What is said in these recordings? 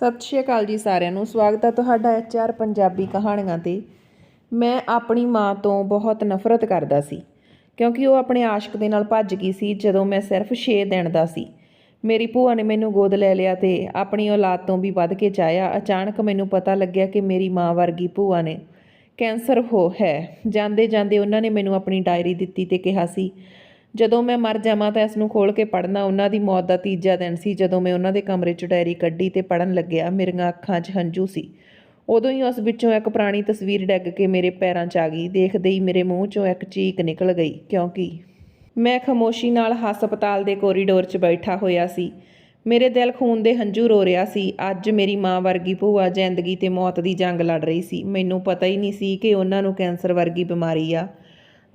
ਸਤਿ ਸ਼੍ਰੀ ਅਕਾਲ ਜੀ ਸਾਰਿਆਂ ਨੂੰ। ਸਵਾਗਤ ਹੈ ਤੁਹਾਡਾ ਐਚਆਰ ਪੰਜਾਬੀ ਕਹਾਣੀਆਂ ਤੇ। ਮੈਂ ਆਪਣੀ ਮਾਂ ਤੋਂ ਬਹੁਤ ਨਫ਼ਰਤ ਕਰਦਾ ਸੀ, ਕਿਉਂਕਿ ਉਹ ਆਪਣੇ ਆਸ਼ਕ ਦੇ ਨਾਲ ਭੱਜ ਗਈ ਸੀ ਜਦੋਂ ਮੈਂ ਸਿਰਫ 6 ਦਿਨ ਦਾ ਸੀ। ਮੇਰੀ ਭੂਆ ਨੇ ਮੈਨੂੰ ਗੋਦ ਲੈ ਲਿਆ ਤੇ ਆਪਣੀ ਔਲਾਦ ਤੋਂ ਵੀ ਵੱਧ ਕੇ ਚਾਹਿਆ ਅਚਾਨਕ ਮੈਨੂੰ ਪਤਾ ਲੱਗਿਆ ਕਿ ਮੇਰੀ ਮਾਂ ਵਰਗੀ ਭੂਆ ਨੇ ਕੈਂਸਰ ਹੋ ਹੈ। ਜਾਂਦੇ ਜਾਂਦੇ ਉਹਨਾਂ ਨੇ ਮੈਨੂੰ ਆਪਣੀ ਡਾਇਰੀ ਦਿੱਤੀ ਤੇ ਕਿਹਾ ਸੀ ਜਦੋਂ ਮੈਂ ਮਰ ਜਾਵਾਂ ਤਾਂ ਇਸ ਨੂੰ ਖੋਲ ਕੇ ਪੜ੍ਹਨਾ, ਉਹਨਾਂ ਦੀ ਮੌਤ ਦਾ ਤੀਜਾ ਦਿਨ ਸੀ, ਜਦੋਂ ਮੈਂ ਉਹਨਾਂ ਦੇ ਕਮਰੇ 'ਚ ਡਾਇਰੀ ਕੱਢੀ ਤੇ ਪੜਨ ਲੱਗਿਆ, ਮੇਰੀਆਂ ਅੱਖਾਂ 'ਚ ਹੰਝੂ ਸੀ। ਉਦੋਂ ਹੀ ਉਸ ਵਿੱਚੋਂ ਇੱਕ ਪੁਰਾਣੀ ਤਸਵੀਰ ਡਿੱਗ ਕੇ ਮੇਰੇ ਪੈਰਾਂ 'ਚ ਆ ਗਈ, ਦੇਖਦੇ ਹੀ ਮੇਰੇ ਮੂੰਹ 'ਚੋਂ ਇੱਕ ਚੀਕ ਨਿਕਲ ਗਈ, ਕਿਉਂਕਿ ਮੈਂ ਖਾਮੋਸ਼ੀ ਨਾਲ ਹਸਪਤਾਲ ਦੇ ਕੋਰੀਡੋਰ 'ਚ ਬੈਠਾ ਹੋਇਆ ਸੀ। ਮੇਰੇ ਦਿਲ ਖੂਨ ਦੇ ਹੰਝੂ ਰੋ ਰਿਹਾ ਸੀ। ਅੱਜ ਮੇਰੀ ਮਾਂ ਵਰਗੀ ਭੂਆ ਜ਼ਿੰਦਗੀ ਤੇ ਮੌਤ ਦੀ ਜੰਗ ਲੜ ਰਹੀ ਸੀ। ਮੈਨੂੰ ਪਤਾ ਹੀ ਨਹੀਂ ਸੀ ਕਿ ਉਹਨਾਂ ਨੂੰ ਕੈਂਸਰ ਵਰਗੀ ਬਿਮਾਰੀ ਆ।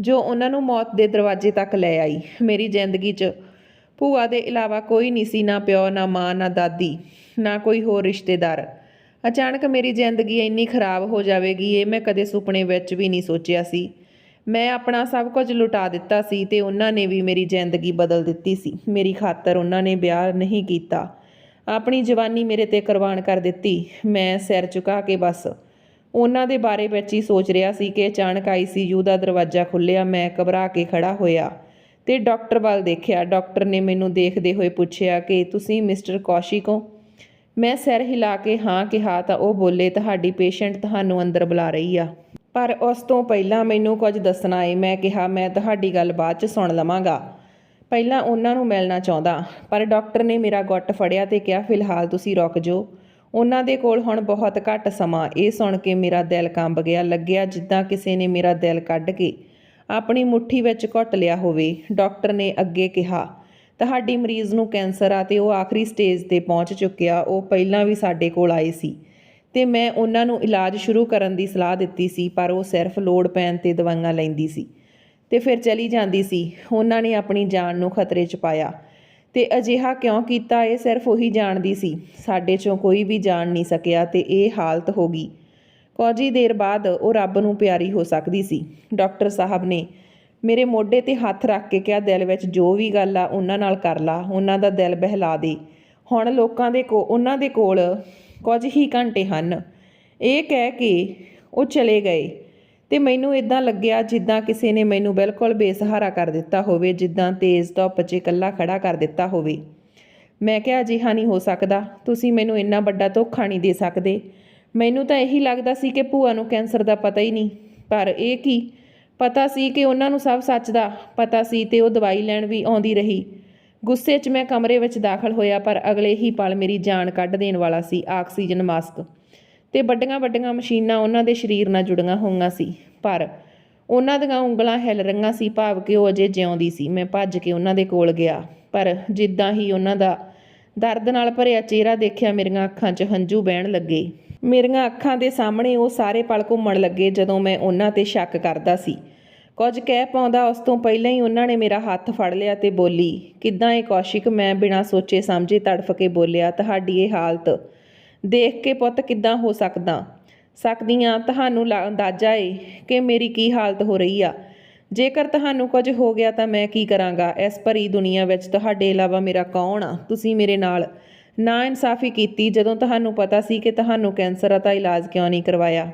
ਜੋ ਉਹਨਾਂ ਨੂੰ ਮੌਤ ਦੇ ਦਰਵਾਜ਼ੇ ਤੱਕ ਲੈ ਆਈ। ਮੇਰੀ ਜ਼ਿੰਦਗੀ 'ਚ ਭੂਆ ਦੇ ਇਲਾਵਾ ਕੋਈ ਨਹੀਂ ਸੀ, ਨਾ ਪਿਓ, ਨਾ ਮਾਂ, ਨਾ ਦਾਦੀ, ਨਾ ਕੋਈ ਹੋਰ ਰਿਸ਼ਤੇਦਾਰ। ਅਚਾਨਕ ਮੇਰੀ ਜ਼ਿੰਦਗੀ ਇੰਨੀ ਖਰਾਬ ਹੋ ਜਾਵੇਗੀ, ਇਹ ਮੈਂ ਕਦੇ ਸੁਪਨੇ ਵਿੱਚ ਵੀ ਨਹੀਂ ਸੋਚਿਆ ਸੀ। ਮੈਂ ਆਪਣਾ ਸਭ ਕੁਝ ਲੁਟਾ ਦਿੱਤਾ ਸੀ ਤੇ ਉਹਨਾਂ ਨੇ ਵੀ ਮੇਰੀ ਜ਼ਿੰਦਗੀ ਬਦਲ ਦਿੱਤੀ ਸੀ। ਮੇਰੀ ਖਾਤਰ ਉਹਨਾਂ ਨੇ ਵਿਆਹ ਨਹੀਂ ਕੀਤਾ। ਆਪਣੀ ਜਵਾਨੀ ਮੇਰੇ ਤੇ ਕੁਰਬਾਨ ਕਰ ਦਿੱਤੀ। ਮੈਂ ਸਿਰ ਝੁਕਾ ਕੇ ਬਸ ਉਹਨਾਂ ਦੇ ਬਾਰੇ ਵਿੱਚ ਹੀ ਸੋਚ ਰਿਹਾ ਸੀ ਕਿ ਅਚਾਨਕ ਆਈਸੀਯੂ ਦਾ ਦਰਵਾਜ਼ਾ ਖੁੱਲ੍ਹਿਆ, ਮੈਂ ਘਬਰਾ ਕੇ ਖੜਾ ਹੋਇਆ ਤੇ ਡਾਕਟਰ ਵੱਲ ਦੇਖਿਆ। ਡਾਕਟਰ ਨੇ ਮੈਨੂੰ ਦੇਖਦੇ ਹੋਏ ਪੁੱਛਿਆ ਕਿ ਤੁਸੀਂ ਮਿਸਟਰ ਕੌਸ਼ਿਕ? ਹੋ ਮੈਂ ਸਿਰ ਹਿਲਾ ਕੇ ਹਾਂ ਕਿਹਾ ਤਾਂ ਉਹ ਬੋਲੇ, ਤੁਹਾਡੀ ਪੇਸ਼ੈਂਟ ਤੁਹਾਨੂੰ ਅੰਦਰ ਬੁਲਾ ਰਹੀ ਆ। ਪਰ ਉਸ ਤੋਂ ਪਹਿਲਾਂ ਮੈਨੂੰ ਕੁਝ ਦੱਸਣਾ ਏ। ਮੈਂ ਕਿਹਾ, ਮੈਂ ਤੁਹਾਡੀ ਗੱਲ ਬਾਅਦ ਚ ਸੁਣ ਲਵਾਂਗਾ। ਪਹਿਲਾਂ ਉਹਨਾਂ ਨੂੰ ਮਿਲਣਾ ਚਾਹੁੰਦਾ, ਪਰ ਡਾਕਟਰ ਨੇ ਮੇਰਾ ਗੁੱਟ ਫੜਿਆ ਤੇ ਕਿਹਾ, ਫਿਲਹਾਲ ਤੁਸੀਂ ਰੁਕ ਜਾਓ। ਉਹਨਾਂ ਦੇ ਕੋਲ ਹੁਣ ਬਹੁਤ ਘੱਟ ਸਮਾਂ। ਇਹ ਸੁਣ ਕੇ ਮੇਰਾ ਦਿਲ ਕੰਬ ਗਿਆ। ਲੱਗਿਆ ਜਿੱਦਾਂ ਕਿਸੇ ਨੇ ਮੇਰਾ ਦਿਲ ਕੱਢ ਕੇ ਆਪਣੀ ਮੁੱਠੀ ਵਿੱਚ ਘੁੱਟ ਲਿਆ ਹੋਵੇ। ਡਾਕਟਰ ਨੇ ਅੱਗੇ ਕਿਹਾ, ਤੁਹਾਡੀ ਮਰੀਜ਼ ਨੂੰ ਕੈਂਸਰ ਆ ਤੇ ਉਹ ਆਖਰੀ ਸਟੇਜ ਤੇ ਪਹੁੰਚ ਚੁੱਕਿਆ। ਉਹ ਪਹਿਲਾਂ ਵੀ ਸਾਡੇ ਕੋਲ ਆਏ ਸੀ ਤੇ ਮੈਂ ਉਹਨਾਂ ਨੂੰ ਇਲਾਜ ਸ਼ੁਰੂ ਕਰਨ ਦੀ ਸਲਾਹ ਦਿੱਤੀ ਸੀ, ਪਰ ਉਹ ਸਿਰਫ ਲੋੜ ਪੈਣ ਤੇ ਦਵਾਈਆਂ ਲੈਂਦੀ ਸੀ ਤੇ ਫਿਰ ਚਲੀ ਜਾਂਦੀ ਸੀ। ਉਹਨਾਂ ਨੇ ਆਪਣੀ ਜਾਨ ਨੂੰ ਖਤਰੇ 'ਚ ਪਾਇਆ। ਤੇ ਅਜਿਹਾ ਕਿਉਂ ਕੀਤਾ ਇਹ ਸਿਰਫ ਉਹੀ ਜਾਣਦੀ ਸੀ। ਸਾਡੇ 'ਚੋਂ ਕੋਈ ਵੀ ਜਾਣ ਨਹੀਂ ਸਕਿਆ ਤੇ ਇਹ ਹਾਲਤ ਹੋ ਗਈ। ਕੁਝ ਹੀ ਦੇਰ ਬਾਅਦ ਉਹ ਰੱਬ ਨੂੰ ਪਿਆਰੀ ਹੋ ਸਕਦੀ ਸੀ। ਡਾਕਟਰ ਸਾਹਿਬ ਨੇ, ਮੇਰੇ ਮੋਢੇ ਤੇ ਹੱਥ ਰੱਖ ਕੇ ਕਿਹਾ, ਦਿਲ ਵਿੱਚ ਜੋ ਵੀ ਗੱਲ ਆ ਉਹਨਾਂ ਨਾਲ ਕਰ ਲਾ, ਉਹਨਾਂ ਦਾ ਦਿਲ ਬਹਿਲਾ ਦੇ। ਹੁਣ ਲੋਕਾਂ ਦੇ ਕੋ, ਉਹਨਾਂ ਦੇ ਕੋਲ ਕੁਝ ਹੀ ਘੰਟੇ ਹਨ। ਇਹ ਕਹਿ ਕੇ ਉਹ ਚਲੇ ਗਏ। ਤੇ ਮੈਨੂੰ ਇਦਾਂ ਲੱਗਿਆ ਜਿੱਦਾਂ ਕਿਸੇ ਨੇ ਮੈਨੂੰ ਬਿਲਕੁਲ ਬੇਸਹਾਰਾ ਕਰ ਦਿੱਤਾ ਹੋਵੇ, ਜਿੱਦਾਂ ਤੇਜ਼ ਧੁੱਪ 'ਚ ਇਕੱਲਾ ਖੜਾ ਕਰ ਦਿੱਤਾ ਹੋਵੇ। ਮੈਂ ਕਿਹਾ, ਅਜਿਹਾ ਨਹੀਂ ਹੋ ਸਕਦਾ। ਤੁਸੀਂ ਮੈਨੂੰ ਇੰਨਾ ਵੱਡਾ ਧੋਖਾ ਨਹੀਂ ਦੇ ਸਕਦੇ। ਮੈਨੂੰ ਤਾਂ ਇਹੀ ਲੱਗਦਾ ਸੀ ਕਿ ਭੂਆ ਨੂੰ ਕੈਂਸਰ ਦਾ ਪਤਾ ਹੀ ਨਹੀਂ। ਪਰ ਇਹ ਕੀ? ਪਤਾ ਸੀ ਕਿ ਉਹਨਾਂ ਨੂੰ ਸਭ ਸੱਚ ਦਾ ਪਤਾ ਸੀ ਤੇ ਉਹ ਦਵਾਈ ਲੈਣ ਵੀ ਆਉਂਦੀ ਰਹੀ। ਗੁੱਸੇ 'ਚ ਮੈਂ ਕਮਰੇ ਵਿੱਚ ਦਾਖਲ ਹੋਇਆ, ਪਰ ਅਗਲੇ ਹੀ ਪਲ ਮੇਰੀ ਜਾਨ ਕੱਢ ਦੇਣ ਵਾਲਾ ਸੀ, ਆਕਸੀਜਨ ਮਾਸਕ। ਤੇ ਵੱਡੀਆਂ ਵੱਡੀਆਂ ਮਸ਼ੀਨਾਂ ਉਹਨਾਂ ਦੇ ਸਰੀਰ ਨਾਲ ਜੁੜੀਆਂ ਹੋਈਆਂ ਸੀ, ਪਰ ਉਹਨਾਂ ਦੀਆਂ ਉਂਗਲਾਂ ਹਿਲ ਰਹੀਆਂ ਸੀ, ਭਾਵ ਕਿ ਉਹ ਅਜੇ ਜਿਉਂਦੀ ਸੀ। ਮੈਂ ਭੱਜ ਕੇ ਉਹਨਾਂ ਦੇ ਕੋਲ ਗਿਆ, ਪਰ ਜਿੱਦਾਂ ਹੀ ਉਹਨਾਂ ਦਾ ਦਰਦ ਨਾਲ ਭਰਿਆ ਚਿਹਰਾ ਦੇਖਿਆ, ਮੇਰੀਆਂ ਅੱਖਾਂ 'ਚ ਹੰਝੂ ਵਹਿਣ ਲੱਗੇ। ਮੇਰੀਆਂ ਅੱਖਾਂ ਦੇ ਸਾਹਮਣੇ ਉਹ ਸਾਰੇ ਪਲ ਘੁੰਮਣ ਲੱਗੇ ਜਦੋਂ ਮੈਂ ਉਹਨਾਂ ਤੇ ਸ਼ੱਕ ਕਰਦਾ ਸੀ। ਕੁਝ ਕਹਿ ਪਾਉਂਦਾ, ਉਸ ਤੋਂ ਪਹਿਲਾਂ ਹੀ ਉਹਨਾਂ ਨੇ ਮੇਰਾ ਹੱਥ ਫੜ ਲਿਆ ਤੇ ਬੋਲੀ, ਕਿੱਦਾਂ ਇਹ ਕੌਸ਼ਿਕ? ਮੈਂ ਬਿਨਾਂ ਸੋਚੇ ਸਮਝੇ ਤੜਫ ਕੇ ਬੋਲਿਆ, ਤੁਹਾਡੀ ਇਹ ਹਾਲਤ ਦੇਖ ਕੇ ਪੁੱਤ ਕਿੱਦਾਂ ਹੋ ਸਕਦਾ? ਸਕਦੀਆਂ ਤੁਹਾਨੂੰ ਲਾ- ਅੰਦਾਜ਼ਾ ਏ ਕਿ ਮੇਰੀ ਕੀ ਹਾਲਤ ਹੋ ਰਹੀ ਆ। ਜੇਕਰ ਤੁਹਾਨੂੰ ਕੁਝ ਹੋ ਗਿਆ ਤਾਂ ਮੈਂ ਕੀ ਕਰਾਂਗਾ? ਇਸ ਭਰੀ ਦੁਨੀਆ ਵਿੱਚ ਤੁਹਾਡੇ ਇਲਾਵਾ ਮੇਰਾ ਕੌਣ ਆ? ਤੁਸੀਂ ਮੇਰੇ ਨਾਲ ਨਾ ਇਨਸਾਫੀ ਕੀਤੀ ਜਦੋਂ ਤੁਹਾਨੂੰ ਪਤਾ ਸੀ ਕਿ ਤੁਹਾਨੂੰ ਕੈਂਸਰ ਆ ਤਾਂ ਇਲਾਜ ਕਿਉਂ ਨਹੀਂ ਕਰਵਾਇਆ।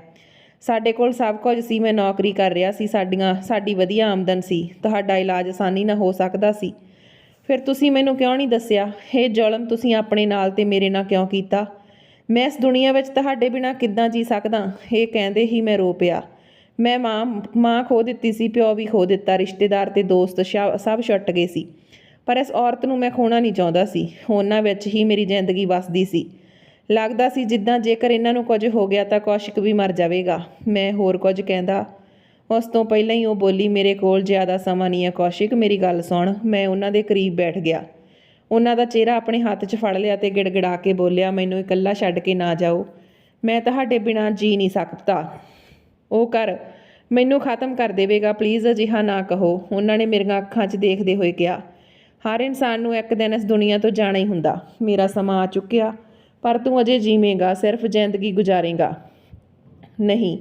ਸਾਡੇ ਕੋਲ ਸਭ ਕੁਝ ਸੀ, ਮੈਂ ਨੌਕਰੀ ਕਰ ਰਿਹਾ ਸੀ, ਸਾਡੀਆਂ, ਸਾਡੀ ਵਧੀਆ ਆਮਦਨ ਸੀ, ਤੁਹਾਡਾ ਇਲਾਜ ਆਸਾਨੀ ਨਾਲ ਹੋ ਸਕਦਾ ਸੀ। ਫਿਰ ਤੁਸੀਂ ਮੈਨੂੰ ਕਿਉਂ ਨਹੀਂ ਦੱਸਿਆ? ਇਹ ਜ਼ੁਲਮ, ਤੁਸੀਂ ਆਪਣੇ ਨਾਲ ਤੇ ਮੇਰੇ ਨਾਲ ਕਿਉਂ ਕੀਤਾ? ਮੈਂ ਇਸ ਦੁਨੀਆ ਵਿੱਚ ਤੁਹਾਡੇ ਬਿਨਾ ਕਿੱਦਾਂ ਜੀ ਸਕਦਾ? ਇਹ ਕਹਿੰਦੇ ਹੀ ਮੈਂ ਰੋ ਪਿਆ। ਮੈਂ ਮਾਂ ਮਾਂ ਖੋ ਦਿੱਤੀ ਸੀ, ਪਿਓ ਵੀ ਖੋ ਦਿੱਤਾ, ਰਿਸ਼ਤੇਦਾਰ ਤੇ ਦੋਸਤ ਸ਼ਾ- ਸਭ ਛੱਟ ਗਏ ਸੀ। ਪਰ ਇਸ ਔਰਤ ਨੂੰ ਮੈਂ ਖੋਣਾ ਨਹੀਂ ਚਾਹੁੰਦਾ ਸੀ। ਉਹਨਾਂ ਵਿੱਚ ਹੀ ਮੇਰੀ ਜ਼ਿੰਦਗੀ ਵਸਦੀ ਸੀ। ਲੱਗਦਾ ਸੀ ਜਿੱਦਾਂ ਜੇਕਰ ਇਹਨਾਂ ਨੂੰ ਕੁਝ ਹੋ ਗਿਆ ਤਾਂ ਕੌਸ਼ਿਕ ਵੀ ਮਰ ਜਾਵੇਗਾ। ਮੈਂ ਹੋਰ ਕੁਝ ਕਹਿੰਦਾ, ਉਸ ਤੋਂ ਪਹਿਲਾਂ ਹੀ ਉਹ ਬੋਲੀ, ਮੇਰੇ ਕੋਲ ਜ਼ਿਆਦਾ ਸਮਾਂ ਨਹੀਂ ਹੈ, ਕੌਸ਼ਿਕ, ਮੇਰੀ ਗੱਲ ਸੁਣ। ਮੈਂ ਉਹਨਾਂ ਦੇ ਕਰੀਬ ਬੈਠ ਗਿਆ। ਉਹਨਾਂ ਦਾ ਚਿਹਰਾ ਆਪਣੇ ਹੱਥ 'ਚ ਫੜ ਲਿਆ ਤੇ ਗਿੜਗਿੜਾ ਕੇ ਬੋਲਿਆ, ਮੈਨੂੰ ਇਕੱਲਾ ਛੱਡ ਕੇ ਨਾ ਜਾਓ। ਮੈਂ ਤੁਹਾਡੇ ਬਿਨਾਂ ਜੀ ਨਹੀਂ ਸਕਦਾ। ਉਹ ਕਰ, ਮੈਨੂੰ ਖਤਮ ਕਰ ਦੇਵੇਗਾ। ਪਲੀਜ਼ ਅਜਿਹਾ ਨਾ ਕਹੋ। ਉਹਨਾਂ ਨੇ ਮੇਰੀਆਂ ਅੱਖਾਂ 'ਚ ਦੇਖਦੇ ਹੋਏ ਕਿਹਾ। ਹਰ ਇਨਸਾਨ ਨੂੰ ਇੱਕ ਦਿਨ ਇਸ ਦੁਨੀਆ ਤੋਂ ਜਾਣਾ ਹੀ ਹੁੰਦਾ। ਮੇਰਾ ਸਮਾਂ ਆ ਚੁੱਕਿਆ, ਪਰ ਤੂੰ ਅਜੇ ਜੀਵੇਂਗਾ, ਸਿਰਫ ਜ਼ਿੰਦਗੀ ਗੁਜ਼ਾਰੇਂਗਾ। ਨਹੀਂ,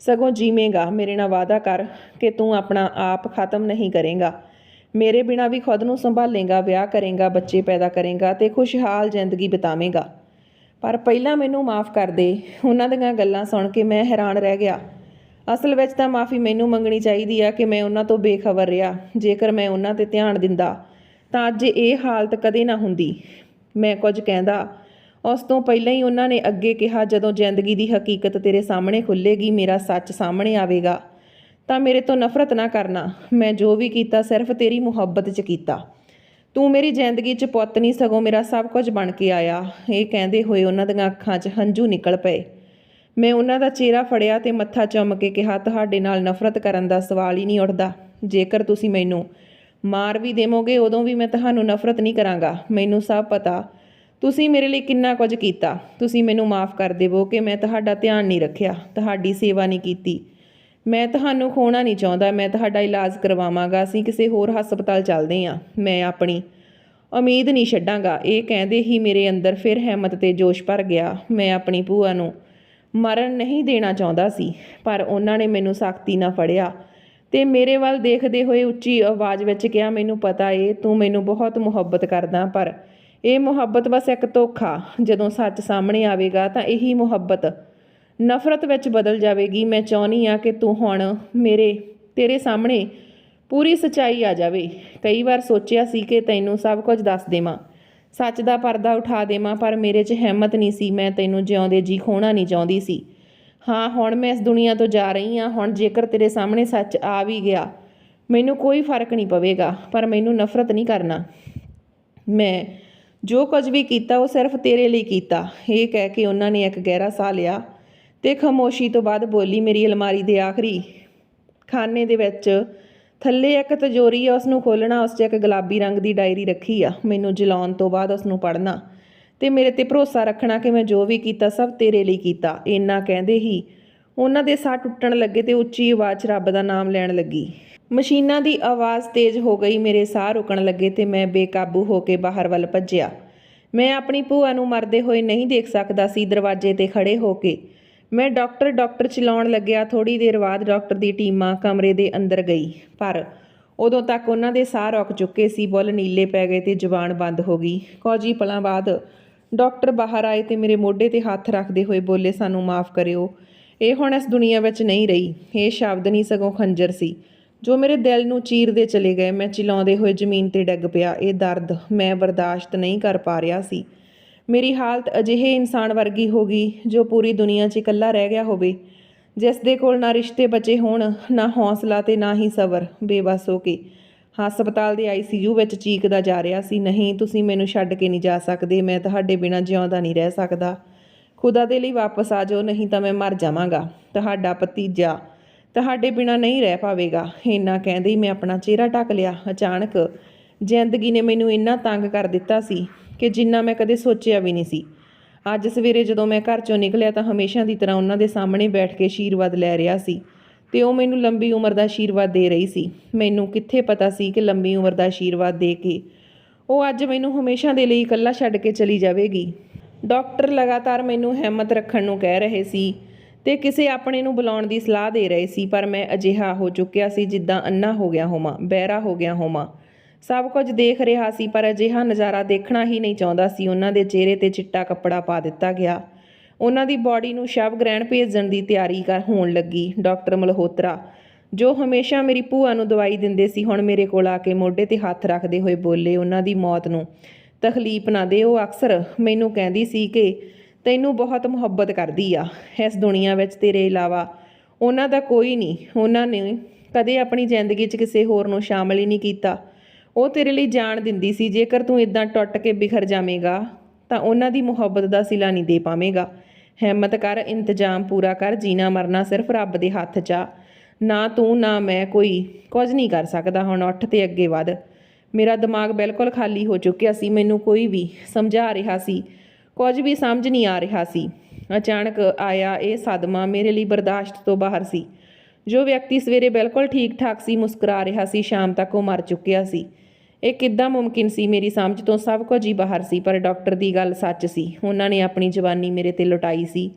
ਸਗੋਂ ਜੀਵੇਂਗਾ। ਮੇਰੇ ਨਾਲ ਵਾਅਦਾ ਕਰ ਕਿ ਤੂੰ ਆਪਣਾ ਆਪ ਖਤਮ ਨਹੀਂ ਕਰੇਂਗਾ। ਮੇਰੇ ਬਿਨਾ ਵੀ ਖੁਦ ਨੂੰ ਸੰਭਾਲੇਗਾ, ਵਿਆਹ ਕਰੇਗਾ, ਬੱਚੇ ਪੈਦਾ ਕਰੇਗਾ ਤੇ ਖੁਸ਼ਹਾਲ ਜ਼ਿੰਦਗੀ ਬਿਤਾਵੇਂਗਾ। ਪਰ ਪਹਿਲਾਂ ਮੈਨੂੰ ਮਾਫ ਕਰ ਦੇ। ਉਹਨਾਂ ਦੀਆਂ ਗੱਲਾਂ ਸੁਣ ਕੇ ਮੈਂ ਹੈਰਾਨ ਰਹਿ ਗਿਆ। ਅਸਲ ਵਿੱਚ ਤਾਂ ਮਾਫੀ ਮੈਨੂੰ ਮੰਗਣੀ ਚਾਹੀਦੀ ਆ ਕਿ ਮੈਂ ਉਹਨਾਂ ਤੋਂ ਬੇਖਬਰ ਰਿਹਾ, ਜੇਕਰ ਮੈਂ ਉਹਨਾਂ ਤੇ ਧਿਆਨ ਦਿੰਦਾ, ਤਾਂ ਅੱਜ ਇਹ ਹਾਲਤ ਕਦੇ ਨਾ ਹੁੰਦੀ। ਮੈਂ ਕੁਝ ਕਹਿੰਦਾ, ਉਸ ਤੋਂ ਪਹਿਲਾਂ ਹੀ ਉਹਨਾਂ ਨੇ ਅੱਗੇ ਕਿਹਾ, ਜਦੋਂ ਜ਼ਿੰਦਗੀ ਦੀ ਹਕੀਕਤ ਤੇਰੇ ਸਾਹਮਣੇ ਖੁੱਲੇਗੀ, ਮੇਰਾ ਸੱਚ ਸਾਹਮਣੇ ਆਵੇਗਾ। ਤਾਂ ਮੇਰੇ ਤੋਂ ਨਫ਼ਰਤ ਨਾ ਕਰਨਾ। ਮੈਂ ਜੋ ਵੀ ਕੀਤਾ, ਸਿਰਫ ਤੇਰੀ ਮੁਹੱਬਤ 'ਚ ਕੀਤਾ। ਤੂੰ ਮੇਰੀ ਜ਼ਿੰਦਗੀ 'ਚ ਪੁੱਤ ਨਹੀਂ, ਸਗੋਂ ਮੇਰਾ ਸਭ ਕੁਝ ਬਣ ਕੇ ਆਇਆ। ਇਹ ਕਹਿੰਦੇ ਹੋਏ ਉਹਨਾਂ ਦੀਆਂ ਅੱਖਾਂ 'ਚ ਹੰਝੂ ਨਿਕਲ ਪਏ। ਮੈਂ ਉਹਨਾਂ ਦਾ ਚਿਹਰਾ ਫੜਿਆ ਤੇ ਮੱਥਾ ਚੁੰਮ ਕੇ ਕਿਹਾ, ਤੁਹਾਡੇ ਨਾਲ ਨਫ਼ਰਤ ਕਰਨ ਦਾ ਸਵਾਲ ਹੀ ਨਹੀਂ ਉੱਠਦਾ। ਜੇਕਰ ਤੁਸੀਂ ਮੈਨੂੰ ਮਾਰ ਵੀ ਦੇਵੋਗੇ, ਉਦੋਂ ਵੀ ਮੈਂ ਤੁਹਾਨੂੰ ਨਫ਼ਰਤ ਨਹੀਂ ਕਰਾਂਗਾ। ਮੈਨੂੰ ਸਭ ਪਤਾ। ਤੁਸੀਂ ਮੇਰੇ ਲਈ ਕਿੰਨਾ ਕੁਝ ਕੀਤਾ। ਤੁਸੀਂ ਮੈਨੂੰ ਮਾਫ ਕਰ ਦੇਵੋ ਕਿ ਮੈਂ ਤੁਹਾਡਾ ਧਿਆਨ ਨਹੀਂ ਰੱਖਿਆ। ਤੁਹਾਡੀ ਸੇਵਾ ਨਹੀਂ ਕੀਤੀ। ਮੈਂ ਤੁਹਾਨੂੰ ਖੋਣਾ ਨਹੀਂ ਚਾਹੁੰਦਾ, ਮੈਂ ਤੁਹਾਡਾ ਇਲਾਜ ਕਰਵਾਵਾਂਗਾ, ਅਸੀਂ ਕਿਸੇ ਹੋਰ ਹਸਪਤਾਲ ਚੱਲਦੇ ਹਾਂ, ਮੈਂ ਆਪਣੀ ਉਮੀਦ ਨਹੀਂ ਛੱਡਾਂਗਾ। ਇਹ ਕਹਿੰਦੇ ਹੀ ਮੇਰੇ ਅੰਦਰ ਫਿਰ ਹਿੰਮਤ ਤੇ ਜੋਸ਼ ਭਰ ਗਿਆ। ਮੈਂ ਆਪਣੀ ਭੂਆ ਨੂੰ ਮਰਨ ਨਹੀਂ ਦੇਣਾ ਚਾਹੁੰਦਾ ਸੀ, ਪਰ ਉਹਨਾਂ ਨੇ ਮੈਨੂੰ ਸਖਤੀ ਨਾਲ ਫੜਿਆ ਤੇ ਮੇਰੇ ਵੱਲ ਦੇਖਦੇ ਹੋਏ ਉੱਚੀ ਆਵਾਜ਼ ਵਿੱਚ ਕਿਹਾ, ਮੈਨੂੰ ਪਤਾ ਏ, ਤੂੰ ਮੈਨੂੰ ਬਹੁਤ ਮੁਹੱਬਤ ਕਰਦਾ, ਪਰ ਇਹ ਮੁਹੱਬਤ ਬਸ ਇੱਕ ਧੋਖਾ। ਜਦੋਂ ਸੱਚ ਸਾਹਮਣੇ ਆਵੇਗਾ ਤਾਂ ਇਹੀ ਮੁਹੱਬਤ ਨਫ਼ਰਤ ਵਿੱਚ ਬਦਲ ਜਾਵੇਗੀ। ਮੈਂ ਚਾਹੁੰਦੀ ਆ ਕਿ ਤੂੰ ਹੁਣ ਮੇਰੇ, ਤੇਰੇ ਸਾਹਮਣੇ ਪੂਰੀ ਸਚਾਈ ਆ ਜਾਵੇ। ਕਈ ਵਾਰ ਸੋਚਿਆ ਸੀ ਕਿ ਤੈਨੂੰ ਸਭ ਕੁਝ ਦੱਸ ਦੇਵਾਂ। ਸੱਚ ਦਾ ਪਰਦਾ ਉਠਾ ਦੇਵਾਂ, ਪਰ ਮੇਰੇ 'ਚ ਹਿੰਮਤ ਨਹੀਂ ਸੀ। ਮੈਂ ਤੈਨੂੰ ਜਿਉਂਦੇ ਜੀ ਖੋਣਾ ਨਹੀਂ ਚਾਹੁੰਦੀ ਸੀ। ਹਾਂ, ਹੁਣ ਮੈਂ ਇਸ ਦੁਨੀਆ ਤੋਂ ਜਾ ਰਹੀ ਹਾਂ। ਹੁਣ ਜੇਕਰ ਤੇਰੇ ਸਾਹਮਣੇ ਸੱਚ ਆ ਵੀ ਗਿਆ, ਮੈਨੂੰ ਕੋਈ ਫ਼ਰਕ ਨਹੀਂ ਪਵੇਗਾ, ਪਰ ਮੈਨੂੰ ਨਫ਼ਰਤ ਨਹੀਂ ਕਰਨਾ। ਮੈਂ ਜੋ ਕੁਝ ਵੀ ਕੀਤਾ, ਉਹ ਸਿਰਫ ਤੇਰੇ ਲਈ ਕੀਤਾ। ਇਹ ਕਹਿ ਕੇ ਉਹਨਾਂ ਨੇ ਇੱਕ ਗਹਿਰਾ ਸਾਹ ਲਿਆ। ਤੇ ਖਾਮੋਸ਼ੀ ਤੋਂ ਬਾਅਦ ਬੋਲੀ ਮੇਰੀ ਅਲਮਾਰੀ ਦੇ ਆਖਰੀ। ਖਾਨੇ ਦੇ ਵਿੱਚ ਥੱਲੇ ਇੱਕ ਤਜੋਰੀ ਆ ਉਸ ਨੂੰ ਖੋਲਣਾ ਉਸ 'ਚ ਇੱਕ ਗੁਲਾਬੀ ਰੰਗ ਦੀ ਡਾਇਰੀ ਰੱਖੀ ਆ। ਮੈਨੂੰ ਜਲਾਉਣ ਤੋਂ ਬਾਅਦ ਉਸ ਨੂੰ ਪੜ੍ਹਨਾ। ਤੇ ਮੇਰੇ ਤੇ ਭਰੋਸਾ ਰੱਖਣਾ ਕਿ ਮੈਂ ਜੋ ਵੀ ਕੀਤਾ, ਸਭ ਤੇਰੇ ਲਈ ਕੀਤਾ। ਇੰਨਾ ਕਹਿੰਦੇ ਹੀ ਉਹਨਾਂ ਦੇ ਸਾਹ ਟੁੱਟਣ ਲੱਗੇ ਤੇ ਉੱਚੀ ਆਵਾਜ਼ 'ਚ ਰੱਬ ਦਾ ਨਾਮ ਲੈਣ ਲੱਗੀ। ਮਸ਼ੀਨਾਂ ਦੀ ਆਵਾਜ਼ ਤੇਜ਼ ਹੋ ਗਈ, ਮੇਰੇ ਸਾਹ ਰੁਕਣ ਲੱਗੇ ਤੇ ਮੈਂ ਬੇਕਾਬੂ ਹੋ ਕੇ ਬਾਹਰ ਵੱਲ ਭੱਜਿਆ। ਮੈਂ ਆਪਣੀ ਭੂਆ ਨੂੰ ਮਰਦੇ ਹੋਏ ਨਹੀਂ ਦੇਖ ਸਕਦਾ ਸੀ, ਦਰਵਾਜ਼ੇ ਤੇ ਖੜੇ ਹੋ ਕੇ। ਮੈਂ ਡਾਕਟਰ ਡਾਕਟਰ ਚਲਾਉਣ ਲੱਗਿਆ ਥੋੜੀ ਦੇਰ ਬਾਅਦ ਡਾਕਟਰ ਦੀ ਟੀਮਾਂ ਕਮਰੇ ਦੇ ਅੰਦਰ ਗਈ। ਪਰ ਉਦੋਂ ਤੱਕ ਉਹਨਾਂ ਦੇ ਸਾਹ ਰੁਕ ਚੁੱਕੇ ਸੀ, ਬੁੱਲ ਨੀਲੇ ਪੈ ਗਏ ਤੇ ਜ਼ੁਬਾਨ ਬੰਦ ਹੋ ਗਈ। ਕੌਜੀ ਪਲਾਂ ਬਾਅਦ ਡਾਕਟਰ ਬਾਹਰ ਆਏ ਤੇ ਮੇਰੇ ਮੋਢੇ ਤੇ ਹੱਥ ਰੱਖਦੇ ਹੋਏ ਬੋਲੇ, ਸਾਨੂੰ ਮਾਫ ਕਰਿਓ। ਇਹ ਹੁਣ ਇਸ ਦੁਨੀਆ ਵਿੱਚ ਨਹੀਂ ਰਹੀ। ਇਹ ਸ਼ਬਦ ਨਹੀਂ, ਸਗੋਂ ਖੰਜਰ ਸੀ। ਜੋ ਮੇਰੇ ਦਿਲ ਨੂੰ ਚੀਰਦੇ ਚਲੇ ਗਏ, ਮੈਂ ਚਿਲਾਉਂਦੇ ਹੋਏ ਜ਼ਮੀਨ ਤੇ ਡਿੱਗ ਪਿਆ। ਇਹ ਦਰਦ ਮੈਂ ਬਰਦਾਸ਼ਤ ਨਹੀਂ ਕਰ ਪਾ ਰਿਹਾ ਸੀ। ਮੇਰੀ ਹਾਲਤ ਅਜਿਹੇ ਇਨਸਾਨ ਵਰਗੀ ਹੋ ਗਈ ਜੋ ਪੂਰੀ ਦੁਨੀਆ 'ਚ ਇਕੱਲਾ ਰਹਿ ਗਿਆ ਹੋਵੇ। ਜਿਸ ਦੇ ਕੋਲ ਨਾ ਰਿਸ਼ਤੇ ਬਚੇ ਹੋਣ, ਨਾ ਹੌਸਲਾ ਤੇ ਨਾ ਹੀ ਸਬਰ, ਬੇਬਸ ਹੋ ਕੇ। ਹਸਪਤਾਲ ਦੇ ਆਈਸੀਯੂ ਵਿੱਚ ਚੀਕਦਾ ਜਾ ਰਿਹਾ ਸੀ, ਨਹੀਂ, ਤੁਸੀਂ ਮੈਨੂੰ ਛੱਡ ਕੇ ਨਹੀਂ ਜਾ ਸਕਦੇ, ਮੈਂ ਤੁਹਾਡੇ ਬਿਨਾਂ ਜਿਉਂਦਾ ਨਹੀਂ ਰਹਿ ਸਕਦਾ। ਖੁਦਾ ਦੇ ਲਈ ਵਾਪਸ ਆ ਜਾਓ, ਨਹੀਂ ਤਾਂ ਮੈਂ ਮਰ ਜਾਵਾਂਗਾ। ਤੁਹਾਡਾ ਭਤੀਜਾ ਤੁਹਾਡੇ ਬਿਨਾਂ ਨਹੀਂ ਰਹਿ ਪਾਵੇਗਾ। ਇੰਨਾ ਕਹਿੰਦੇ ਹੀ ਮੈਂ ਆਪਣਾ ਚਿਹਰਾ ਢੱਕ ਲਿਆ। ਅਚਾਨਕ ਜ਼ਿੰਦਗੀ ਨੇ ਮੈਨੂੰ ਇੰਨਾ ਤੰਗ ਕਰ ਦਿੱਤਾ ਸੀ ਕਿ ਜਿੰਨਾ ਮੈਂ ਕਦੇ ਸੋਚਿਆ ਵੀ ਨਹੀਂ ਸੀ। ਅੱਜ ਸਵੇਰੇ ਜਦੋਂ ਮੈਂ ਘਰ ਚੋਂ ਨਿਕਲਿਆ ਤਾਂ ਹਮੇਸ਼ਾ ਦੀ ਤਰ੍ਹਾਂ ਉਹਨਾਂ ਦੇ ਸਾਹਮਣੇ ਬੈਠ ਕੇ ਆਸ਼ੀਰਵਾਦ ਲੈ ਰਿਹਾ ਸੀ ਤੇ ਉਹ ਮੈਨੂੰ ਲੰਬੀ ਉਮਰ ਦਾ ਆਸ਼ੀਰਵਾਦ ਦੇ ਰਹੀ ਸੀ। ਮੈਨੂੰ ਕਿੱਥੇ ਪਤਾ ਸੀ ਕਿ ਲੰਬੀ ਉਮਰ ਦਾ ਆਸ਼ੀਰਵਾਦ ਦੇ ਕੇ ਉਹ ਅੱਜ ਮੈਨੂੰ ਹਮੇਸ਼ਾ ਦੇ ਲਈ ਇਕੱਲਾ ਛੱਡ ਕੇ ਚਲੀ ਜਾਵੇਗੀ। ਡਾਕਟਰ ਲਗਾਤਾਰ ਮੈਨੂੰ ਹਿੰਮਤ ਰੱਖਣ ਨੂੰ ਕਹਿ ਰਹੇ ਸੀ ਤੇ ਕਿਸੇ ਆਪਣੇ ਨੂੰ ਬੁਲਾਉਣ ਦੀ ਸਲਾਹ ਦੇ ਰਹੇ ਸੀ, ਪਰ ਮੈਂ ਅਜਿਹਾ ਹੋ ਚੁੱਕਿਆ ਸੀ ਜਿੱਦਾਂ ਅੰਨਾ ਹੋ ਗਿਆ ਹੋਵਾਂ, ਬਹਿਰਾ ਹੋ ਗਿਆ ਹੋਵਾਂ। ਸਭ ਕੁਝ ਦੇਖ ਰਿਹਾ ਸੀ, ਪਰ ਅਜਿਹਾ ਨਜ਼ਾਰਾ ਦੇਖਣਾ ਹੀ ਨਹੀਂ ਚਾਹੁੰਦਾ ਸੀ। ਉਹਨਾਂ ਦੇ ਚਿਹਰੇ ਤੇ ਚਿੱਟਾ ਕੱਪੜਾ ਪਾ ਦਿੱਤਾ ਗਿਆ। ਉਹਨਾਂ ਦੀ ਬਾਡੀ ਨੂੰ ਸ਼ਵ ਗ੍ਰਹਿਣ ਭੇਜਣ ਦੀ ਤਿਆਰੀ ਕਰ ਹੋਣ ਲੱਗੀ, ਡਾਕਟਰ ਮਲਹੋਤਰਾ। ਜੋ ਹਮੇਸ਼ਾ ਮੇਰੀ ਭੂਆ ਨੂੰ ਦਵਾਈ ਦਿੰਦੇ ਸੀ, ਹੁਣ ਮੇਰੇ ਕੋਲ ਆ ਕੇ ਮੋਢੇ ਤੇ ਹੱਥ ਰੱਖਦੇ ਹੋਏ ਬੋਲੇ, ਉਹਨਾਂ ਦੀ ਮੌਤ ਨੂੰ ਤਕਲੀਫ ਨਾ ਦੇ ਉਹ ਅਕਸਰ ਮੈਨੂੰ ਕਹਿੰਦੀ ਸੀ ਕਿ ਤੈਨੂੰ ਬਹੁਤ ਮੁਹੱਬਤ ਕਰਦੀ ਆ। ਇਸ ਦੁਨੀਆ ਵਿੱਚ ਤੇਰੇ ਇਲਾਵਾ ਉਹਨਾਂ ਦਾ ਕੋਈ ਨਹੀਂ। ਉਹਨਾਂ ਨੇ ਕਦੇ ਆਪਣੀ ਜ਼ਿੰਦਗੀ 'ਚ ਕਿਸੇ ਹੋਰ ਨੂੰ ਸ਼ਾਮਲ ਹੀ ਨਹੀਂ ਕੀਤਾ। ਉਹ ਤੇਰੇ ਲਈ ਜਾਨ ਦਿੰਦੀ ਸੀ, ਜੇਕਰ ਤੂੰ ਇਦਾਂ ਟੁੱਟ ਕੇ ਬਿਖਰ ਜਾਵੇਂਗਾ, ਤਾਂ ਉਹਨਾਂ ਦੀ ਮੁਹੱਬਤ ਦਾ ਸਿਲਾ ਨਹੀਂ ਦੇ ਪਾਵੇਂਗਾ। ਹਿੰਮਤ ਕਰ, ਇੰਤਜ਼ਾਮ ਪੂਰਾ ਕਰ, ਜੀਣਾ ਮਰਨਾ ਸਿਰਫ ਰੱਬ ਦੇ ਹੱਥ 'ਚ ਆ। ਨਾ ਤੂੰ, ਨਾ ਮੈਂ, ਕੋਈ ਕੁਝ ਨਹੀਂ ਕਰ ਸਕਦਾ। ਹੁਣ ਉੱਠ ਤੇ ਅੱਗੇ ਵਧ। ਮੇਰਾ ਦਿਮਾਗ ਬਿਲਕੁਲ ਖਾਲੀ ਹੋ ਚੁੱਕਿਆ ਸੀ, ਮੈਨੂੰ ਕੋਈ ਵੀ ਸਮਝਾ ਰਿਹਾ ਸੀ, ਕੁਝ ਵੀ ਸਮਝ ਨਹੀਂ ਆ ਰਿਹਾ ਸੀ। ਅਚਾਨਕ ਆਇਆ ਇਹ ਸਦਮਾ ਮੇਰੇ ਲਈ ਬਰਦਾਸ਼ਤ ਤੋਂ ਬਾਹਰ ਸੀ। ਜੋ ਵਿਅਕਤੀ ਸਵੇਰੇ ਬਿਲਕੁਲ ਠੀਕ ਠਾਕ ਸੀ, ਮੁਸਕਰਾ ਰਿਹਾ ਸੀ, ਸ਼ਾਮ ਤੱਕ ਉਹ ਮਰ ਚੁੱਕਿਆ ਸੀ। ਇਹ ਕਿੱਦਾਂ ਮੁਮਕਿਨ ਸੀ ਮੇਰੀ ਸਮਝ ਤੋਂ? ਸਭ ਕੁਝ ਹੀ ਬਾਹਰ ਸੀ, ਪਰ ਡਾਕਟਰ ਦੀ ਗੱਲ ਸੱਚ ਸੀ। ਉਹਨਾਂ ਨੇ ਆਪਣੀ ਜਵਾਨੀ ਮੇਰੇ ਤੇ ਲੁਟਾਈ ਸੀ।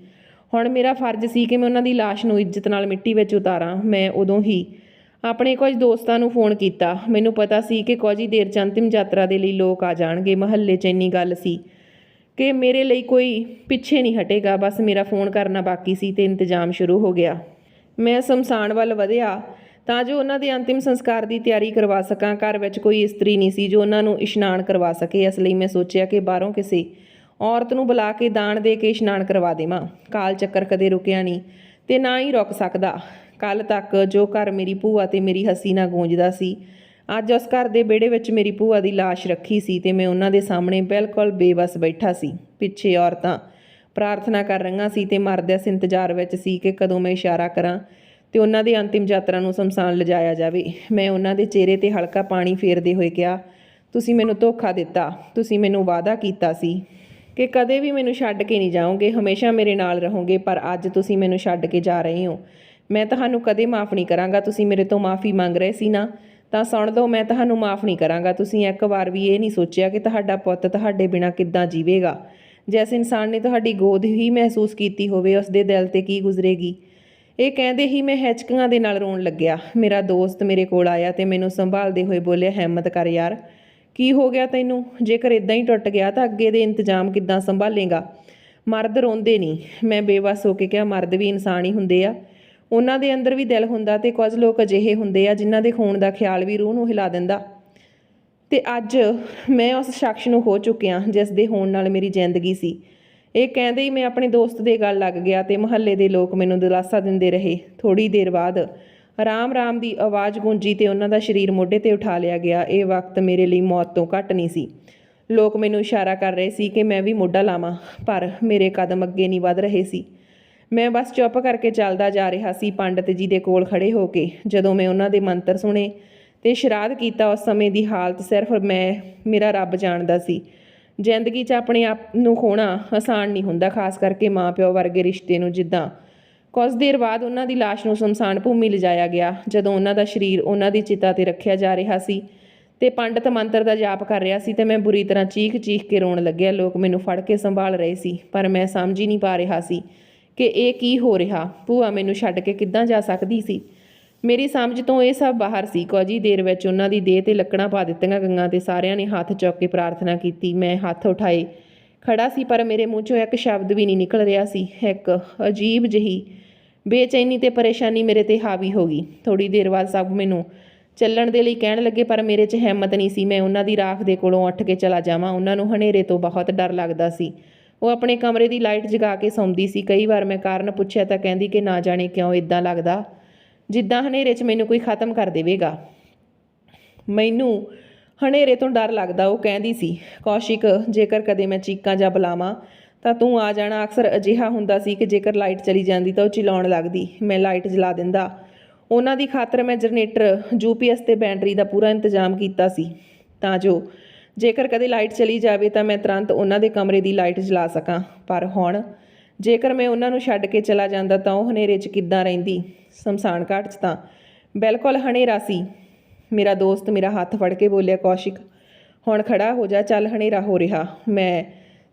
ਹੁਣ ਮੇਰਾ ਫਰਜ਼ ਸੀ ਕਿ ਮੈਂ ਉਹਨਾਂ ਦੀ ਲਾਸ਼ ਨੂੰ ਇੱਜ਼ਤ ਨਾਲ ਮਿੱਟੀ ਵਿੱਚ ਉਤਾਰਾਂ। ਮੈਂ ਉਦੋਂ ਹੀ ਆਪਣੇ ਕੁਝ ਦੋਸਤਾਂ ਨੂੰ ਫੋਨ ਕੀਤਾ। ਮੈਨੂੰ ਪਤਾ ਸੀ ਕਿ ਕੁਝ ਹੀ ਦੇਰ ਚ ਅੰਤਿਮ ਯਾਤਰਾ ਦੇ ਲਈ ਲੋਕ ਆ ਜਾਣਗੇ। ਮਹੱਲੇ 'ਚ ਇੰਨੀ ਗੱਲ ਸੀ ਕਿ ਮੇਰੇ ਲਈ ਕੋਈ ਪਿੱਛੇ ਨਹੀਂ ਹਟੇਗਾ। ਬਸ ਮੇਰਾ ਫੋਨ ਕਰਨਾ ਬਾਕੀ ਸੀ ਤੇ ਇੰਤਜ਼ਾਮ ਸ਼ੁਰੂ ਹੋ ਗਿਆ। ਮੈਂ ਸ਼ਮਸ਼ਾਨ ਵੱਲ ਵਧਿਆ। ਤਾਂ ਜੋ ਉਹਨਾਂ ਦੇ ਅੰਤਿਮ ਸੰਸਕਾਰ ਦੀ ਤਿਆਰੀ ਕਰਵਾ ਸਕਾਂ, ਘਰ ਵਿੱਚ ਕੋਈ ਇਸਤਰੀ ਨਹੀਂ ਸੀ ਜੋ ਉਹਨਾਂ ਨੂੰ ਇਸ਼ਨਾਨ ਕਰਵਾ ਸਕੇ। ਇਸ ਲਈ ਮੈਂ ਸੋਚਿਆ ਕਿ ਬਾਹਰੋਂ ਕਿਸੇ ਔਰਤ ਨੂੰ ਬੁਲਾ ਕੇ ਦਾਨ ਦੇ ਕੇ ਇਸ਼ਨਾਨ ਕਰਵਾ ਦੇਵਾਂ। ਕਾਲ ਚੱਕਰ ਕਦੇ ਰੁਕਿਆ ਨਹੀਂ ਤੇ ਨਾ ਹੀ ਰੁਕ ਸਕਦਾ। ਕੱਲ ਤੱਕ ਜੋ ਘਰ ਮੇਰੀ ਭੂਆ ਤੇ ਮੇਰੀ ਹੱਸੀ ਨਾਲ ਗੂੰਜਦਾ ਸੀ, ਅੱਜ ਉਸ ਘਰ ਦੇ ਵਿਹੜੇ ਵਿੱਚ ਮੇਰੀ ਭੂਆ ਦੀ ਲਾਸ਼ ਰੱਖੀ ਸੀ ਤੇ ਮੈਂ ਉਹਨਾਂ ਦੇ ਸਾਹਮਣੇ ਬਿਲਕੁਲ ਬੇਬਸ ਬੈਠਾ ਸੀ। ਪਿੱਛੇ ਔਰਤਾਂ ਪ੍ਰਾਰਥਨਾ ਕਰ ਰਹੀਆਂ ਸੀ ਤੇ ਮਰਦੇ ਇਸ ਇੰਤਜ਼ਾਰ ਵਿੱਚ ਸੀ ਕਿ ਕਦੋਂ ਮੈਂ ਇਸ਼ਾਰਾ ਕਰਾਂ। ਤੇ ਉਹਨਾਂ ਦੇ ਅੰਤਿਮ ਯਾਤਰਾ ਨੂੰ ਸ਼ਮਸ਼ਾਨ ਲਿਜਾਇਆ ਜਾਵੇ। ਮੈਂ ਉਹਨਾਂ ਦੇ ਚਿਹਰੇ ਤੇ ਹਲਕਾ ਪਾਣੀ ਫੇਰਦੇ ਹੋਏ ਕਿਹਾ, ਤੁਸੀਂ ਮੈਨੂੰ ਧੋਖਾ ਦਿੱਤਾ, ਤੁਸੀਂ ਮੈਨੂੰ ਵਾਅਦਾ ਕੀਤਾ ਸੀ ਕਿ ਕਦੇ ਵੀ ਮੈਨੂੰ ਛੱਡ ਕੇ ਨਹੀਂ ਜਾਓਗੇ, ਹਮੇਸ਼ਾ ਮੇਰੇ ਨਾਲ ਰਹੋਗੇ, ਪਰ ਅੱਜ ਤੁਸੀਂ ਮੈਨੂੰ ਛੱਡ ਕੇ ਜਾ ਰਹੇ ਹੋ। ਮੈਂ ਤੁਹਾਨੂੰ ਕਦੇ ਮਾਫ ਨਹੀਂ ਕਰਾਂਗਾ, ਤੁਸੀਂ ਮੇਰੇ ਤੋਂ ਮਾਫੀ ਮੰਗ ਰਹੇ ਸੀ ਨਾ? ਤਾਂ ਸੁਣ ਲਓ, ਮੈਂ ਤੁਹਾਨੂੰ ਮਾਫ ਨਹੀਂ ਕਰਾਂਗਾ। ਤੁਸੀਂ ਇੱਕ ਵਾਰ ਵੀ ਇਹ ਨਹੀਂ ਸੋਚਿਆ ਕਿ ਤੁਹਾਡਾ ਪੁੱਤ ਤੁਹਾਡੇ ਬਿਨਾਂ ਕਿੱਦਾਂ ਜੀਵੇਗਾ। ਜਿਸ ਇਨਸਾਨ ਨੇ ਤੁਹਾਡੀ ਗੋਦ ਹੀ ਮਹਿਸੂਸ ਕੀਤੀ ਹੋਵੇ, ਉਸ ਦੇ ਦਿਲ ਤੇ ਕੀ ਗੁਜ਼ਰੇਗੀ? ਇਹ ਕਹਿੰਦੇ ਹੀ ਮੈਂ ਹੈਚਕੀਆਂ ਦੇ ਨਾਲ ਰੋਣ ਲੱਗਿਆ। ਮੇਰਾ ਦੋਸਤ ਮੇਰੇ ਕੋਲ ਆਇਆ ਤੇ ਮੈਨੂੰ ਸੰਭਾਲਦੇ ਹੋਏ ਬੋਲਿਆ, ਹਿੰਮਤ ਕਰ ਯਾਰ, ਕੀ ਹੋ ਗਿਆ ਤੈਨੂੰ? ਜੇਕਰ ਇਦਾਂ ਹੀ ਟੁੱਟ ਗਿਆ ਤਾਂ ਅੱਗੇ ਦੇ ਇੰਤਜ਼ਾਮ ਕਿੱਦਾਂ ਸੰਭਾਲੇਗਾ? ਮਰਦ ਰੋਂਦੇ ਨਹੀਂ। ਮੈਂ ਬੇਵਸ ਹੋ ਕੇ ਕਿਹਾ, ਮਰਦ ਵੀ ਇਨਸਾਨ ਹੀ ਹੁੰਦੇ ਆ। ਉਹਨਾਂ ਦੇ ਅੰਦਰ ਵੀ ਦਿਲ ਹੁੰਦਾ ਤੇ ਕੁਝ ਲੋਕ ਅਜਿਹੇ ਹੁੰਦੇ ਆ ਜਿਨ੍ਹਾਂ ਦੇ ਖੂਨ ਦਾ ਖਿਆਲ ਵੀ ਰੂਹ ਨੂੰ ਹਿਲਾ ਦਿੰਦਾ। ਤੇ ਅੱਜ ਮੈਂ ਉਸ ਸ਼ਖਸ ਨੂੰ ਹੋ ਚੁੱਕਿਆ, ਜਿਸ ਦੇ ਹੋਣ ਨਾਲ ਮੇਰੀ ਜ਼ਿੰਦਗੀ ਸੀ। ਇਹ ਕਹਿੰਦੇ ਹੀ ਮੈਂ ਆਪਣੇ ਦੋਸਤ ਦੇ ਗੱਲ ਲੱਗ ਗਿਆ ਤੇ ਮੁਹੱਲੇ ਦੇ ਲੋਕ ਮੈਨੂੰ ਦਿਲਾਸਾ ਦਿੰਦੇ ਰਹੇ। ਥੋੜੀ ਦੇਰ ਬਾਅਦ ਰਾਮ ਰਾਮ ਦੀ ਆਵਾਜ਼ ਗੂੰਜੀ ਤੇ ਉਹਨਾਂ ਦਾ ਸਰੀਰ ਮੋਢੇ ਤੇ ਉਠਾ ਲਿਆ ਗਿਆ। ਇਹ ਵਕਤ ਮੇਰੇ ਲਈ ਮੌਤ ਤੋਂ ਘੱਟ ਨਹੀਂ ਸੀ। ਲੋਕ ਮੈਨੂੰ ਇਸ਼ਾਰਾ ਕਰ ਰਹੇ ਸੀ ਕਿ ਮੈਂ ਵੀ ਮੋਢਾ ਲਾਵਾਂ, ਪਰ ਮੇਰੇ ਕਦਮ ਅੱਗੇ ਨਹੀਂ ਵਧ ਰਹੇ ਸੀ। ਮੈਂ ਬਸ ਚੁੱਪ ਕਰਕੇ ਚੱਲਦਾ ਜਾ ਰਿਹਾ ਸੀ ਪੰਡਤ ਜੀ ਦੇ ਕੋਲ ਖੜੇ ਹੋ ਕੇ। ਜਦੋਂ ਮੈਂ ਉਹਨਾਂ ਦੇ ਮੰਤਰ ਸੁਣੇ ਤੇ ਸ਼ਰਾਧ ਕੀਤਾ ਉਸ ਸਮੇਂ ਦੀ ਹਾਲਤ ਸਿਰਫ ਮੈਂ, ਮੇਰਾ ਰੱਬ ਜਾਣਦਾ ਸੀ। ਜ਼ਿੰਦਗੀ 'ਚ ਆਪਣੇ ਆਪ ਨੂੰ ਖੋਣਾ ਆਸਾਨ ਨਹੀਂ ਹੁੰਦਾ, ਖਾਸ ਕਰਕੇ ਮਾਪਿਓ ਵਰਗੇ ਰਿਸ਼ਤੇ ਨੂੰ ਜਿੱਦਾਂ। ਕੁਝ ਦੇਰ ਬਾਅਦ ਉਹਨਾਂ ਦੀ ਲਾਸ਼ ਨੂੰ ਸ਼ਮਸ਼ਾਨ ਭੂਮੀ ਲਿਜਾਇਆ ਗਿਆ, ਜਦੋਂ ਉਹਨਾਂ ਦਾ ਸਰੀਰ ਉਹਨਾਂ ਦੀ ਚਿਤਾ ਤੇ ਰੱਖਿਆ ਜਾ ਰਿਹਾ ਸੀ ਤੇ ਪੰਡਤ ਮੰਤਰ ਦਾ ਜਾਪ ਕਰ ਰਿਹਾ ਸੀ ਤੇ ਮੈਂ ਬੁਰੀ ਤਰ੍ਹਾਂ ਚੀਖ ਚੀਖ ਕੇ ਰੋਣ ਲੱਗਿਆ। ਲੋਕ ਮੈਨੂੰ ਫੜ ਕੇ ਸੰਭਾਲ ਰਹੇ ਸੀ, ਪਰ ਮੈਂ ਸਮਝ ਹੀ ਨਹੀਂ ਪਾ ਰਿਹਾ ਸੀ ਕਿ ਇਹ ਕੀ ਹੋ ਰਿਹਾ? ਭੂਆ ਮੈਨੂੰ ਛੱਡ ਕੇ ਕਿੱਦਾਂ ਜਾ ਸਕਦੀ ਸੀ? ਮੇਰੀ ਸਮਝ ਤੋਂ ਇਹ ਸਭ ਬਾਹਰ ਸੀ। ਕੁਝ ਹੀ ਦੇਰ ਵਿੱਚ ਉਹਨਾਂ ਦੀ ਦੇਹ ਤੇ ਲੱਕੜਾਂ ਪਾ ਦਿੱਤੀਆਂ ਗਈਆਂ ਤੇ ਸਾਰਿਆਂ ਨੇ ਹੱਥ ਚੁੱਕ ਕੇ ਪ੍ਰਾਰਥਨਾ ਕੀਤੀ। ਮੈਂ ਹੱਥ ਉਠਾਏ। ਖੜਾ ਸੀ, ਪਰ ਮੇਰੇ ਮੂੰਹ ਚੋਂ ਇੱਕ ਸ਼ਬਦ ਵੀ ਨਹੀਂ ਨਿਕਲ ਰਿਹਾ ਸੀ। ਇੱਕ ਅਜੀਬ ਜਿਹੀ ਬੇਚੈਨੀ ਤੇ ਪਰੇਸ਼ਾਨੀ ਮੇਰੇ ਤੇ ਹਾਵੀ ਹੋ ਗਈ। ਥੋੜੀ ਦੇਰ ਬਾਅਦ ਸਭ ਮੈਨੂੰ ਚੱਲਣ ਦੇ ਲਈ ਕਹਿਣ ਲੱਗੇ, ਪਰ ਮੇਰੇ 'ਚ ਹਿੰਮਤ ਨਹੀਂ ਸੀ। ਮੈਂ ਉਹਨਾਂ ਦੀ ਰਾਖ ਦੇ ਕੋਲੋਂ ਉੱਠ ਕੇ ਚਲਾ ਜਾਵਾਂ। ਉਹਨਾਂ ਨੂੰ ਹਨੇਰੇ ਤੋਂ ਬਹੁਤ ਡਰ ਲੱਗਦਾ ਸੀ। ਉਹ ਆਪਣੇ ਕਮਰੇ ਦੀ ਲਾਈਟ ਜਗਾ ਕੇ ਸੌਂਦੀ ਸੀ। ਕਈ ਵਾਰ ਮੈਂ ਕਾਰਨ ਪੁੱਛਿਆ ਤਾਂ ਕਹਿੰਦੀ ਕਿ ਨਾ ਜਾਣੇ ਕਿਉਂ ਇਦਾਂ ਲੱਗਦਾ? ਜਿੱਦਾਂ ਹਨੇਰੇ 'ਚ ਮੈਨੂੰ ਕੋਈ ਖਤਮ ਕਰ ਦੇਵੇਗਾ। ਮੈਨੂੰ ਹਨੇਰੇ ਤੋਂ ਡਰ ਲੱਗਦਾ, ਉਹ ਕਹਿੰਦੀ ਸੀ, ਕੌਸ਼ਿਕ, ਜੇਕਰ ਕਦੇ ਮੈਂ ਚੀਕਾਂ ਜਾਂ ਬੁਲਾਵਾਂ, ਤਾਂ ਤੂੰ ਆ ਜਾਣਾ। ਅਕਸਰ ਅਜਿਹਾ ਹੁੰਦਾ ਸੀ ਕਿ ਜੇਕਰ ਲਾਈਟ ਚਲੀ ਜਾਂਦੀ ਤਾਂ ਉਹ ਚਿਲਾਉਣ ਲੱਗਦੀ, ਮੈਂ ਲਾਈਟ ਜਲਾ ਦਿੰਦਾ। ਉਹਨਾਂ ਦੀ ਖਾਤਰ ਮੈਂ ਜਨਰੇਟਰ ਯੂਪੀਐਸ ਤੇ ਬੈਟਰੀ ਦਾ ਪੂਰਾ ਇੰਤਜ਼ਾਮ ਕੀਤਾ ਸੀ। ਤਾਂ ਜੋ ਜੇਕਰ ਕਦੇ ਲਾਈਟ ਚਲੀ ਜਾਵੇ ਤਾਂ ਮੈਂ ਤੁਰੰਤ ਉਹਨਾਂ ਦੇ ਕਮਰੇ ਦੀ ਲਾਈਟ ਜਲਾ ਸਕਾਂ। ਪਰ ਹੁਣ ਜੇਕਰ ਮੈਂ ਉਹਨਾਂ ਨੂੰ ਛੱਡ ਕੇ ਚਲਾ ਜਾਂਦਾ ਤਾਂ ਉਹ ਹਨੇਰੇ 'ਚ ਕਿੱਦਾਂ ਰਹਿੰਦੀ? ਸ਼ਮਸ਼ਾਨ ਘਾਟ 'ਚ ਤਾਂ। ਬਿਲਕੁਲ ਹਨੇਰਾ ਸੀ। ਮੇਰਾ ਦੋਸਤ ਮੇਰਾ ਹੱਥ ਫੜ ਕੇ ਬੋਲਿਆ, ਕੌਸ਼ਿਕ, ਹੁਣ ਖੜਾ ਹੋ ਜਾ, ਚੱਲ ਹਨੇਰਾ ਹੋ ਰਿਹਾ। ਮੈਂ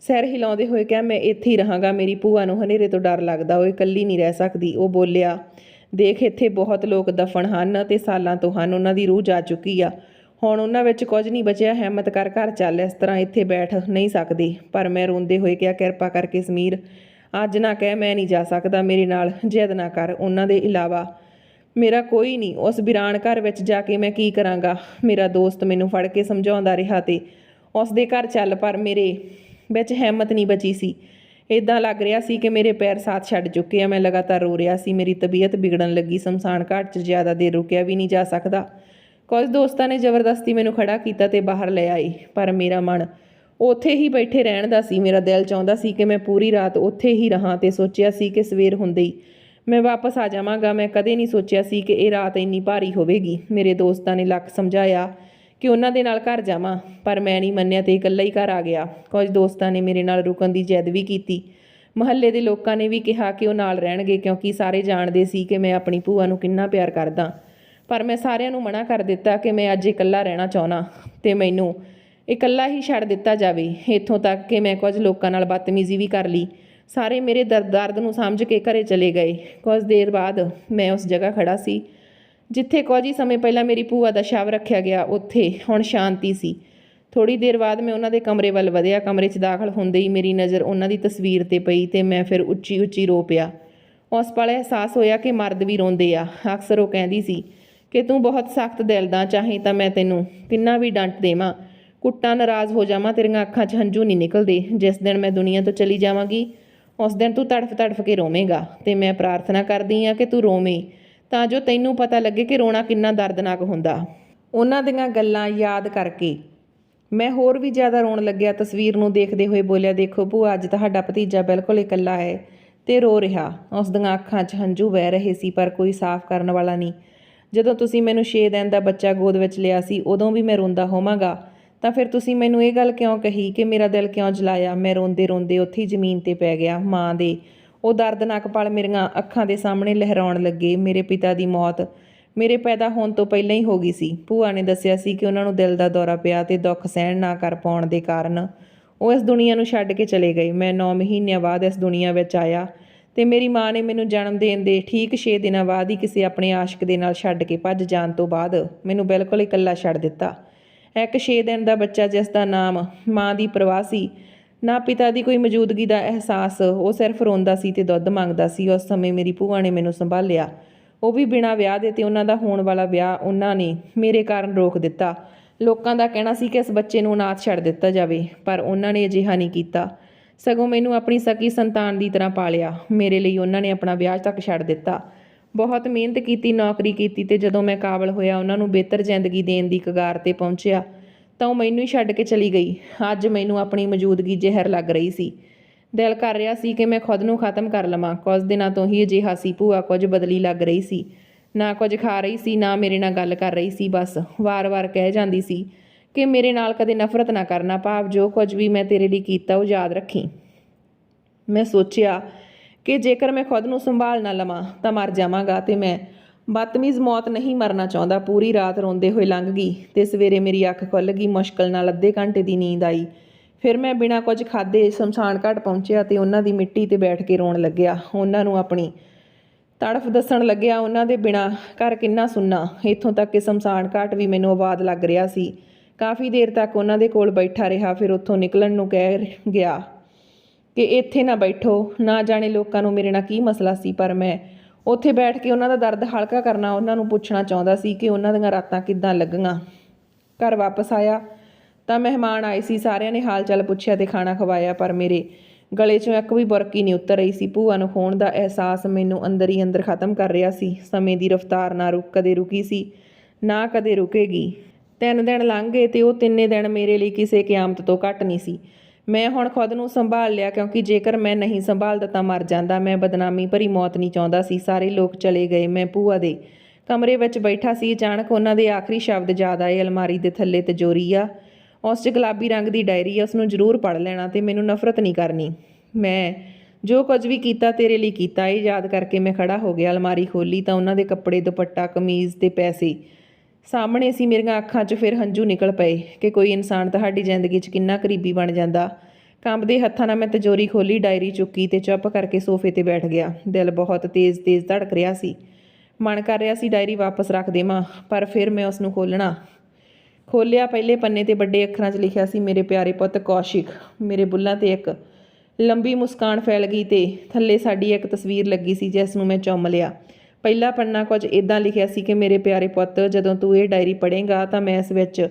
ਸਿਰ ਹਿਲਾਉਂਦੇ ਹੋਏ ਕਿਹਾ, ਮੈਂ ਇੱਥੇ ਹੀ ਰਹਾਂਗਾ, ਮੇਰੀ ਭੂਆ ਨੂੰ ਹਨੇਰੇ ਤੋਂ ਡਰ ਲੱਗਦਾ, ਉਹ ਇਕੱਲੀ ਨਹੀਂ ਰਹਿ ਸਕਦੀ। ਉਹ ਬੋਲਿਆ, ਦੇਖ, ਇੱਥੇ ਬਹੁਤ ਲੋਕ ਦਫਨ ਹਨ ਤੇ ਸਾਲਾਂ ਤੋਂ ਹਨ, ਉਹਨਾਂ ਦੀ ਰੂਹ ਜਾ ਚੁੱਕੀ ਆ। ਹੁਣ ਉਹਨਾਂ ਵਿੱਚ ਕੁਝ ਨਹੀਂ ਬਚਿਆ, ਹਿੰਮਤ ਕਰ, ਘਰ ਚੱਲ, ਇਸ ਤਰ੍ਹਾਂ ਇੱਥੇ ਬੈਠ ਨਹੀਂ ਸਕਦੇ। ਪਰ ਮੈਂ ਰੋਂਦੇ ਹੋਏ ਕਿਹਾ, ਕਿਰਪਾ ਕਰਕੇ ਸਮੀਰ ਅੱਜ ਨਾ ਕਹਿ ਮੈਂ ਨਹੀਂ ਜਾ ਸਕਦਾ, ਮੇਰੇ ਨਾਲ ਜਿੱਦ ਨਾ ਕਰ। ਉਹਨਾਂ ਦੇ ਇਲਾਵਾ ਮੇਰਾ ਕੋਈ ਨਹੀਂ। ਉਸ ਬਿਰਾਨ ਘਰ ਵਿੱਚ ਜਾ ਕੇ ਮੈਂ ਕੀ ਕਰਾਂਗਾ? ਮੇਰਾ ਦੋਸਤ ਮੈਨੂੰ ਫੜ ਕੇ ਸਮਝਾਉਂਦਾ ਰਿਹਾ ਤੇ ਉਸ ਦੇ ਘਰ ਚੱਲ, ਪਰ ਮੇਰੇ ਵਿੱਚ ਹਿੰਮਤ ਨਹੀਂ ਬਚੀ ਸੀ। ਇਦਾਂ ਲੱਗ ਰਿਹਾ ਸੀ ਕਿ ਮੇਰੇ ਪੈਰ ਸਾਥ ਛੱਡ ਚੁੱਕੇ ਆ। ਮੈਂ ਲਗਾਤਾਰ ਰੋ ਰਿਹਾ ਸੀ। ਮੇਰੀ ਤਬੀਅਤ ਵਿਗੜਨ ਲੱਗੀ। ਸ਼ਮਸ਼ਾਨ ਘਾਟ 'ਚ ਜ਼ਿਆਦਾ ਦੇਰ ਰੁਕਿਆ ਵੀ ਨਹੀਂ ਜਾ ਸਕਦਾ। ਕੁਝ ਦੋਸਤਾਂ ਨੇ ਜ਼ਬਰਦਸਤੀ ਮੈਨੂੰ ਖੜਾ ਕੀਤਾ ਤੇ ਬਾਹਰ ਲੈ ਆਏ, ਪਰ ਮੇਰਾ ਮਨ ਉੱਥੇ ਹੀ ਬੈਠੇ ਰਹਿਣ ਦਾ ਸੀ, ਮੇਰਾ ਦਿਲ ਚਾਹੁੰਦਾ ਸੀ ਕਿ ਮੈਂ ਪੂਰੀ ਰਾਤ ਉੱਥੇ ਹੀ ਰਹਾਂ ਤੇ ਸੋਚਿਆ ਸੀ ਕਿ ਸਵੇਰ ਹੁੰਦੇ ਹੀ ਮੈਂ ਵਾਪਸ ਆ ਜਾਵਾਂਗਾ। ਮੈਂ ਕਦੇ ਨਹੀਂ ਸੋਚਿਆ ਸੀ ਕਿ ਇਹ ਰਾਤ ਇੰਨੀ ਭਾਰੀ ਹੋਵੇਗੀ। ਮੇਰੇ ਦੋਸਤਾਂ ਨੇ ਲੱਖ ਸਮਝਾਇਆ ਕਿ ਉਹਨਾਂ ਦੇ ਨਾਲ ਘਰ ਜਾਵਾਂ, ਪਰ ਮੈਂ ਨਹੀਂ ਮੰਨਿਆ ਤੇ ਇਕੱਲਾ ਹੀ ਘਰ ਆ ਗਿਆ। ਕੁਝ ਦੋਸਤਾਂ ਨੇ ਮੇਰੇ ਨਾਲ ਰੁਕਣ ਦੀ ਜਿੱਦ ਵੀ ਕੀਤੀ। ਮਹੱਲੇ ਦੇ ਲੋਕਾਂ ਨੇ ਵੀ ਕਿਹਾ ਕਿ ਉਹ ਨਾਲ ਰਹਿਣਗੇ ਕਿਉਂਕਿ ਸਾਰੇ ਜਾਣਦੇ ਸੀ ਕਿ ਮੈਂ ਆਪਣੀ ਭੂਆ ਨੂੰ ਕਿੰਨਾ ਪਿਆਰ ਕਰਦਾ। ਪਰ ਮੈਂ ਸਾਰਿਆਂ ਨੂੰ ਮਨਾ ਕਰ ਦਿੱਤਾ ਕਿ ਮੈਂ ਅੱਜ ਇਕੱਲਾ ਰਹਿਣਾ ਚਾਹੁੰਦਾ ਤੇ ਮੈਨੂੰ ਇਕੱਲਾ ਹੀ ਛੱਡ ਦਿੱਤਾ ਜਾਵੇ। ਇੱਥੋਂ ਤੱਕ ਕਿ ਮੈਂ ਕੁਝ ਲੋਕਾਂ ਨਾਲ ਬਦਤਮੀਜ਼ੀ ਵੀ ਕਰ ਲਈ। ਸਾਰੇ ਮੇਰੇ ਦਰਦ ਦਰਦ ਨੂੰ ਸਮਝ ਕੇ ਘਰੇ ਚਲੇ ਗਏ। ਕੁਝ ਦੇਰ ਬਾਅਦ ਮੈਂ ਉਸ ਜਗ੍ਹਾ ਖੜਾ ਸੀ, ਜਿੱਥੇ ਕੁਝ ਹੀ ਸਮੇਂ ਪਹਿਲਾਂ ਮੇਰੀ ਭੂਆ ਦਾ ਸ਼ਵ ਰੱਖਿਆ ਗਿਆ। ਉੱਥੇ ਹੁਣ ਸ਼ਾਂਤੀ ਸੀ। ਥੋੜੀ ਦੇਰ ਬਾਅਦ ਮੈਂ ਉਹਨਾਂ ਦੇ ਕਮਰੇ ਵੱਲ ਵਧਿਆ। ਕਮਰੇ 'ਚ ਦਾਖਲ ਹੁੰਦੇ ਹੀ ਮੇਰੀ ਨਜ਼ਰ ਉਹਨਾਂ ਦੀ ਤਸਵੀਰ ਤੇ ਪਈ ਤੇ ਮੈਂ ਫਿਰ ਉੱਚੀ ਉੱਚੀ ਰੋ ਪਿਆ। ਉਸ ਪਲ ਅਹਿਸਾਸ ਹੋਇਆ ਕਿ ਮਰਦ ਵੀ ਰੋਂਦੇ ਆ। ਅਕਸਰ ਉਹ ਕਹਿੰਦੀ ਸੀ ਕਿ ਤੂੰ ਬਹੁਤ ਸਖਤ ਦਿਲ ਦਾ, ਚਾਹੇ ਤਾਂ ਮੈਂ ਤੈਨੂੰ ਕਿੰਨਾ ਵੀ ਡੰਟ ਦੇਵਾਂ। ਕੁੱਟਾਂ ਨਾਰਾਜ਼ ਹੋ ਜਾਵਾਂ, ਤੇਰੀਆਂ ਅੱਖਾਂ 'ਚ ਹੰਝੂ ਨਹੀਂ ਨਿਕਲਦੇ। ਜਿਸ ਦਿਨ ਮੈਂ ਦੁਨੀਆ ਤੋਂ ਚਲੀ ਜਾਵਾਂਗੀ, ਉਸ ਦਿਨ ਤੂੰ ਤੜਫ ਤੜਫ ਕੇ ਰੋਵੇਂਗਾ ਤੇ ਮੈਂ ਪ੍ਰਾਰਥਨਾ ਕਰਦੀ ਆ ਕਿ ਤੂੰ ਰੋਵੇਂ, ਤਾਂ ਜੋ ਤੈਨੂੰ ਪਤਾ ਲੱਗੇ ਕਿ ਰੋਣਾ ਕਿੰਨਾ ਦਰਦਨਾਕ ਹੁੰਦਾ। ਉਹਨਾਂ ਦੀਆਂ ਗੱਲਾਂ ਯਾਦ ਕਰਕੇ ਮੈਂ ਹੋਰ ਵੀ ਜ਼ਿਆਦਾ ਰੋਣ ਲੱਗਿਆ। ਤਸਵੀਰ ਨੂੰ ਦੇਖਦੇ ਹੋਏ ਬੋਲਿਆ, ਦੇਖੋ ਭੂਆ, ਅੱਜ ਤੁਹਾਡਾ ਭਤੀਜਾ ਬਿਲਕੁਲ ਇਕੱਲਾ ਹੈ ਤੇ ਰੋ ਰਿਹਾ। ਉਸ ਦੀਆਂ ਅੱਖਾਂ 'ਚ ਹੰਝੂ ਵਹਿ ਰਹੇ ਸੀ, ਪਰ ਕੋਈ ਸਾਫ਼ ਕਰਨ ਵਾਲਾ ਨਹੀਂ। ਜਦੋਂ ਤੁਸੀਂ ਮੈਨੂੰ 6 ਦਿਨ ਦਾ ਬੱਚਾ ਗੋਦ ਵਿੱਚ ਲਿਆ ਸੀ, ਉਦੋਂ ਵੀ ਮੈਂ ਰੋਂਦਾ ਹੋਵਾਂਗਾ। ਤਾਂ ਫਿਰ ਤੁਸੀਂ ਮੈਨੂੰ ਇਹ ਗੱਲ ਕਿਉਂ ਕਹੀ ਕਿ ਮੇਰਾ ਦਿਲ ਕਿਉਂ ਜਲਾਇਆ? ਮੈਂ ਰੋਂਦੇ ਰੋਂਦੇ ਉੱਥੇ ਹੀ ਜ਼ਮੀਨ ਤੇ ਪੈ ਗਿਆ, ਮਾਂ ਦੇ। ਉਹ ਦਰਦਨਾਕ ਪਲ ਮੇਰੀਆਂ ਅੱਖਾਂ ਦੇ ਸਾਹਮਣੇ ਲਹਿਰਾਉਣ ਲੱਗੇ। ਮੇਰੇ ਪਿਤਾ ਦੀ ਮੌਤ ਮੇਰੇ ਪੈਦਾ ਹੋਣ ਤੋਂ ਪਹਿਲਾਂ ਹੀ ਹੋ ਗਈ ਸੀ। ਭੂਆ ਨੇ ਦੱਸਿਆ ਸੀ ਕਿ ਉਹਨਾਂ ਨੂੰ ਦਿਲ ਦਾ ਦੌਰਾ ਪਿਆ ਤੇ ਦੁੱਖ ਸਹਿਣ ਨਾ ਕਰ ਪਾਉਣ ਦੇ ਕਾਰਨ ਉਹ ਇਸ ਦੁਨੀਆ ਨੂੰ ਛੱਡ ਕੇ ਚਲੇ ਗਏ। ਮੈਂ 9 ਮਹੀਨਿਆਂ ਬਾਅਦ ਇਸ ਦੁਨੀਆ ਵਿੱਚ ਆਇਆ ਤੇ ਮੇਰੀ ਮਾਂ ਨੇ ਮੈਨੂੰ ਜਨਮ ਦੇਣ ਦੇ ਠੀਕ 6 ਦਿਨਾਂ ਬਾਅਦ ਹੀ ਕਿਸੇ ਆਪਣੇ ਆਸ਼ਿਕ ਦੇ ਨਾਲ ਛੱਡ ਕੇ ਭੱਜ ਜਾਣ ਤੋਂ ਬਾਅਦ ਮੈਨੂੰ ਬਿਲਕੁਲ ਇਕੱਲਾ ਛੱਡ ਦਿੱਤਾ। ਇੱਕ 6 ਦਿਨ ਦਾ ਬੱਚਾ ਜਿਸ ਦਾ ਨਾਮ ਮਾਂ ਦੀ ਪਰਵਾਹ ਸੀ, ਨਾ ਪਿਤਾ ਦੀ ਕੋਈ ਮੌਜੂਦਗੀ ਦਾ ਅਹਿਸਾਸ, ਉਹ ਸਿਰਫ ਰੋਂਦਾ ਸੀ ਤੇ ਦੁੱਧ ਮੰਗਦਾ ਸੀ। ਉਸ ਸਮੇਂ ਮੇਰੀ ਭੂਆ ਨੇ ਮੈਨੂੰ ਸੰਭਾਲਿਆ। ਉਹ ਵੀ ਬਿਨਾਂ ਵਿਆਹ ਦੇ ਤੇ ਉਹਨਾਂ ਦਾ ਹੋਣ ਵਾਲਾ ਵਿਆਹ ਉਹਨਾਂ ਨੇ ਮੇਰੇ ਕਾਰਨ ਰੋਕ ਦਿੱਤਾ। ਲੋਕਾਂ ਦਾ ਕਹਿਣਾ ਸੀ ਕਿ ਇਸ ਬੱਚੇ ਨੂੰ ਅਨਾਥ ਛੱਡ ਦਿੱਤਾ ਜਾਵੇ, ਪਰ ਉਹਨਾਂ ਨੇ ਅਜਿਹਾ ਨਹੀਂ ਕੀਤਾ। ਸਗੋਂ ਮੈਨੂੰ ਆਪਣੀ ਸਕੀ ਸੰਤਾਨ ਦੀ ਤਰ੍ਹਾਂ ਪਾਲਿਆ। ਮੇਰੇ ਲਈ ਉਹਨਾਂ ਨੇ ਆਪਣਾ ਵਿਆਹ ਤੱਕ ਛੱਡ ਦਿੱਤਾ। ਬਹੁਤ ਮਿਹਨਤ ਕੀਤੀ, ਨੌਕਰੀ ਕੀਤੀ ਤੇ ਜਦੋਂ ਮੈਂ ਕਾਬਲ ਹੋਇਆ, ਉਹਨਾਂ ਨੂੰ ਬਿਹਤਰ ਜ਼ਿੰਦਗੀ ਦੇਣ ਦੀ ਕਗਾਰ ਤੇ ਪਹੁੰਚਿਆ, ਤਾਂ ਉਹ ਮੈਨੂੰ ਹੀ ਛੱਡ ਕੇ ਚਲੀ ਗਈ। ਅੱਜ ਮੈਨੂੰ ਆਪਣੀ ਮੌਜੂਦਗੀ ਜ਼ਹਿਰ ਲੱਗ ਰਹੀ ਸੀ। ਦਿਲ ਕਰ ਰਿਹਾ ਸੀ ਕਿ ਮੈਂ ਖੁਦ ਨੂੰ ਖਤਮ ਕਰ ਲਵਾਂ। ਕੁਝ ਦਿਨਾਂ ਤੋਂ ਹੀ ਅਜਿਹਾ ਸੀ, ਭੂਆ ਕੁਝ ਬਦਲੀ ਲੱਗ ਰਹੀ ਸੀ। ਨਾ ਕੁਝ ਖਾ ਰਹੀ ਸੀ, ਨਾ ਮੇਰੇ ਨਾਲ ਗੱਲ ਕਰ ਰਹੀ ਸੀ, ਬਸ ਵਾਰ-ਵਾਰ ਕਹਿ ਜਾਂਦੀ ਸੀ ਕਿ ਮੇਰੇ ਨਾਲ ਕਦੇ ਨਫ਼ਰਤ ਨਾ ਕਰਨਾ, ਭਾਵ ਜੋ ਕੁਝ ਵੀ ਮੈਂ ਤੇਰੇ ਲਈ ਕੀਤਾ ਉਹ ਯਾਦ ਰੱਖੀ। ਮੈਂ ਸੋਚਿਆ ਕਿ ਜੇਕਰ ਮੈਂ ਖੁਦ ਨੂੰ ਸੰਭਾਲ ਨਾ ਲਵਾਂ, ਤਾਂ ਮਰ ਜਾਵਾਂਗਾ ਤੇ ਮੈਂ ਬਦਤਮੀਜ਼ ਮੌਤ ਨਹੀਂ ਮਰਨਾ ਚਾਹੁੰਦਾ। ਪੂਰੀ ਰਾਤ ਰੋਂਦੇ ਹੋਏ ਲੰਘ ਗਈ ਤੇ ਸਵੇਰੇ ਮੇਰੀ ਅੱਖ ਖੁੱਲ ਗਈ, ਮੁਸ਼ਕਲ ਨਾਲ ਅੱਧੇ ਘੰਟੇ ਦੀ ਨੀਂਦ ਆਈ। ਫਿਰ ਮੈਂ ਬਿਨਾਂ ਕੁਝ ਖਾਦੇ ਸ਼ਮਸ਼ਾਨ ਘਾਟ ਪਹੁੰਚਿਆ ਤੇ ਉਹਨਾਂ ਦੀ ਮਿੱਟੀ ਤੇ ਬੈਠ ਕੇ ਰੋਣ ਲੱਗਿਆ। ਉਹਨਾਂ ਨੂੰ ਆਪਣੀ ਤੜਫ ਦੱਸਣ ਲੱਗਿਆ, ਉਹਨਾਂ ਦੇ ਬਿਨਾ ਘਰ ਕਿੰਨਾ ਸੁੰਨਾ। ਇੱਥੋਂ ਤੱਕ ਕਿ ਸ਼ਮਸ਼ਾਨ ਘਾਟ ਵੀ ਮੈਨੂੰ ਆਬਾਦ ਲੱਗ ਰਿਹਾ ਸੀ। ਕਾਫੀ ਦੇਰ ਤੱਕ ਉਹਨਾਂ ਦੇ ਕੋਲ ਬੈਠਾ ਰਿਹਾ, ਫਿਰ ਉੱਥੋਂ ਨਿਕਲਣ ਨੂੰ ਕਹਿ ਗਿਆ। ਕਿ ਇੱਥੇ ਨਾ ਬੈਠੋ, ਨਾ ਜਾਣੇ ਲੋਕਾਂ ਨੂੰ ਮੇਰੇ ਨਾਲ ਕੀ ਮਸਲਾ ਸੀ, ਪਰ ਮੈਂ ਉੱਥੇ ਬੈਠ ਕੇ ਉਹਨਾਂ ਦਾ ਦਰਦ ਹਲਕਾ ਕਰਨਾ, ਉਹਨਾਂ ਨੂੰ ਪੁੱਛਣਾ ਚਾਹੁੰਦਾ ਸੀ ਕਿ ਉਹਨਾਂ ਦੀਆਂ ਰਾਤਾਂ ਕਿੱਦਾਂ ਲੱਗੀਆਂ। ਘਰ ਵਾਪਸ ਆਇਆ ਤਾਂ ਮਹਿਮਾਨ ਆਏ ਸੀ, ਸਾਰਿਆਂ ਨੇ ਹਾਲ ਚਾਲ ਪੁੱਛਿਆ ਤੇ ਖਾਣਾ ਖਵਾਇਆ, ਪਰ ਮੇਰੇ ਗਲੇ 'ਚੋਂ ਇੱਕ ਵੀ ਬੁਰਕੀ ਨਹੀਂ ਉਤਰ ਰਹੀ ਸੀ। ਭੂਆ ਨੂੰ ਖੋਣ ਦਾ ਅਹਿਸਾਸ ਮੈਨੂੰ ਅੰਦਰ ਹੀ ਅੰਦਰ ਖਤਮ ਕਰ ਰਿਹਾ ਸੀ। ਸਮੇਂ ਦੀ ਰਫ਼ਤਾਰ ਨਾ ਰੁਕ ਕਦੇ ਰੁਕੀ ਸੀ, ਨਾ ਕਦੇ ਰੁਕੇਗੀ। ਤਿੰਨ ਦਿਨ ਲੰਘ ਗਏ ਤੇ ਉਹ ਤਿੰਨੇ ਦਿਨ ਮੇਰੇ ਲਈ ਕਿਸੇ ਕਿਆਮਤ ਤੋਂ ਘੱਟ ਨਹੀਂ ਸੀ। ਮੈਂ ਹੁਣ ਖੁਦ ਨੂੰ ਸੰਭਾਲ ਲਿਆ ਕਿਉਂਕਿ ਜੇਕਰ ਮੈਂ ਨਹੀਂ ਸੰਭਾਲਦਾ ਤਾਂ ਮਰ ਜਾਂਦਾ। ਮੈਂ ਬਦਨਾਮੀ ਭਰੀ ਮੌਤ ਨਹੀਂ ਚਾਹੁੰਦਾ ਸੀ। ਸਾਰੇ ਲੋਕ ਚਲੇ ਗਏ। ਮੈਂ ਭੂਆ ਦੇ ਕਮਰੇ ਵਿੱਚ ਬੈਠਾ ਸੀ। ਅਚਾਨਕ ਉਹਨਾਂ ਦੇ ਆਖਰੀ ਸ਼ਬਦ ਯਾਦ ਆਏ। ਅਲਮਾਰੀ ਦੇ ਥੱਲੇ ਤਜੋਰੀ ਆ। ਉਸ 'ਚ ਗੁਲਾਬੀ ਰੰਗ ਦੀ ਡਾਇਰੀ ਆ। ਉਸ ਨੂੰ ਜ਼ਰੂਰ ਪੜ੍ਹ ਲੈਣਾ ਤੇ ਮੈਨੂੰ ਨਫ਼ਰਤ ਨਹੀਂ ਕਰਨੀ। ਮੈਂ ਜੋ ਕੁਝ ਵੀ ਕੀਤਾ, ਤੇਰੇ ਲਈ ਕੀਤਾ। ਇਹ ਯਾਦ ਕਰਕੇ ਮੈਂ ਖੜਾ ਹੋ ਗਿਆ। ਅਲਮਾਰੀ ਖੋਲੀ ਤਾਂ ਉਹਨਾਂ ਦੇ ਕੱਪੜੇ, ਦੁਪੱਟਾ, ਕਮੀਜ਼ ਤੇ ਪੈਸੇ ਸਾਹਮਣੇ ਸੀ ਮੇਰੀਆਂ ਅੱਖਾਂ 'ਚ ਫਿਰ ਹੰਝੂ ਨਿਕਲ ਪਏ ਕਿ ਕੋਈ ਇਨਸਾਨ ਤੁਹਾਡੀ ਜ਼ਿੰਦਗੀ 'ਚ ਕਿੰਨਾ ਕਰੀਬੀ ਬਣ ਜਾਂਦਾ। ਕੰਬਦੇ ਹੱਥਾਂ ਨਾਲ ਮੈਂ ਤਜੋਰੀ ਖੋਲੀ ਡਾਇਰੀ ਚੁੱਕੀ ਤੇ ਚੁੱਪ ਕਰਕੇ ਸੋਫੇ ਤੇ ਬੈਠ ਗਿਆ। ਦਿਲ ਬਹੁਤ ਤੇਜ਼-ਤੇਜ਼ ਧੜਕ ਰਿਹਾ ਸੀ। ਮਨ ਕਰ ਰਿਹਾ ਸੀ ਡਾਇਰੀ ਵਾਪਸ ਰੱਖ ਦੇਵਾਂ, ਪਰ ਫਿਰ ਮੈਂ ਉਸ ਨੂੰ ਖੋਲਣਾ ਖੋਲਿਆ ਪਹਿਲੇ ਪੰਨੇ ਤੇ ਵੱਡੇ ਅੱਖਰਾਂ 'ਚ ਲਿਖਿਆ ਸੀ, ਮੇਰੇ ਪਿਆਰੇ ਪੁੱਤ ਕੌਸ਼ਿਕ, ਮੇਰੇ ਬੁੱਲਾਂ ਤੇ ਇੱਕ ਲੰਬੀ ਮੁਸਕਾਨ ਫੈਲ ਗਈ ਤੇ ਥੱਲੇ ਸਾਡੀ ਇੱਕ ਤਸਵੀਰ ਲੱਗੀ ਸੀ, ਜਿਸ ਨੂੰ ਮੈਂ ਚੁੰਮ ਲਿਆ। ਪਹਿਲਾ ਪੰਨਾ ਕੁਝ ਇਦਾਂ ਲਿਖਿਆ ਸੀ ਕਿ ਮੇਰੇ ਪਿਆਰੇ ਪੁੱਤ, ਜਦੋਂ ਤੂੰ ਇਹ ਡਾਇਰੀ ਪੜ੍ਹੇਗਾ ਤਾਂ ਮੈਂ ਇਸ ਵਿੱਚ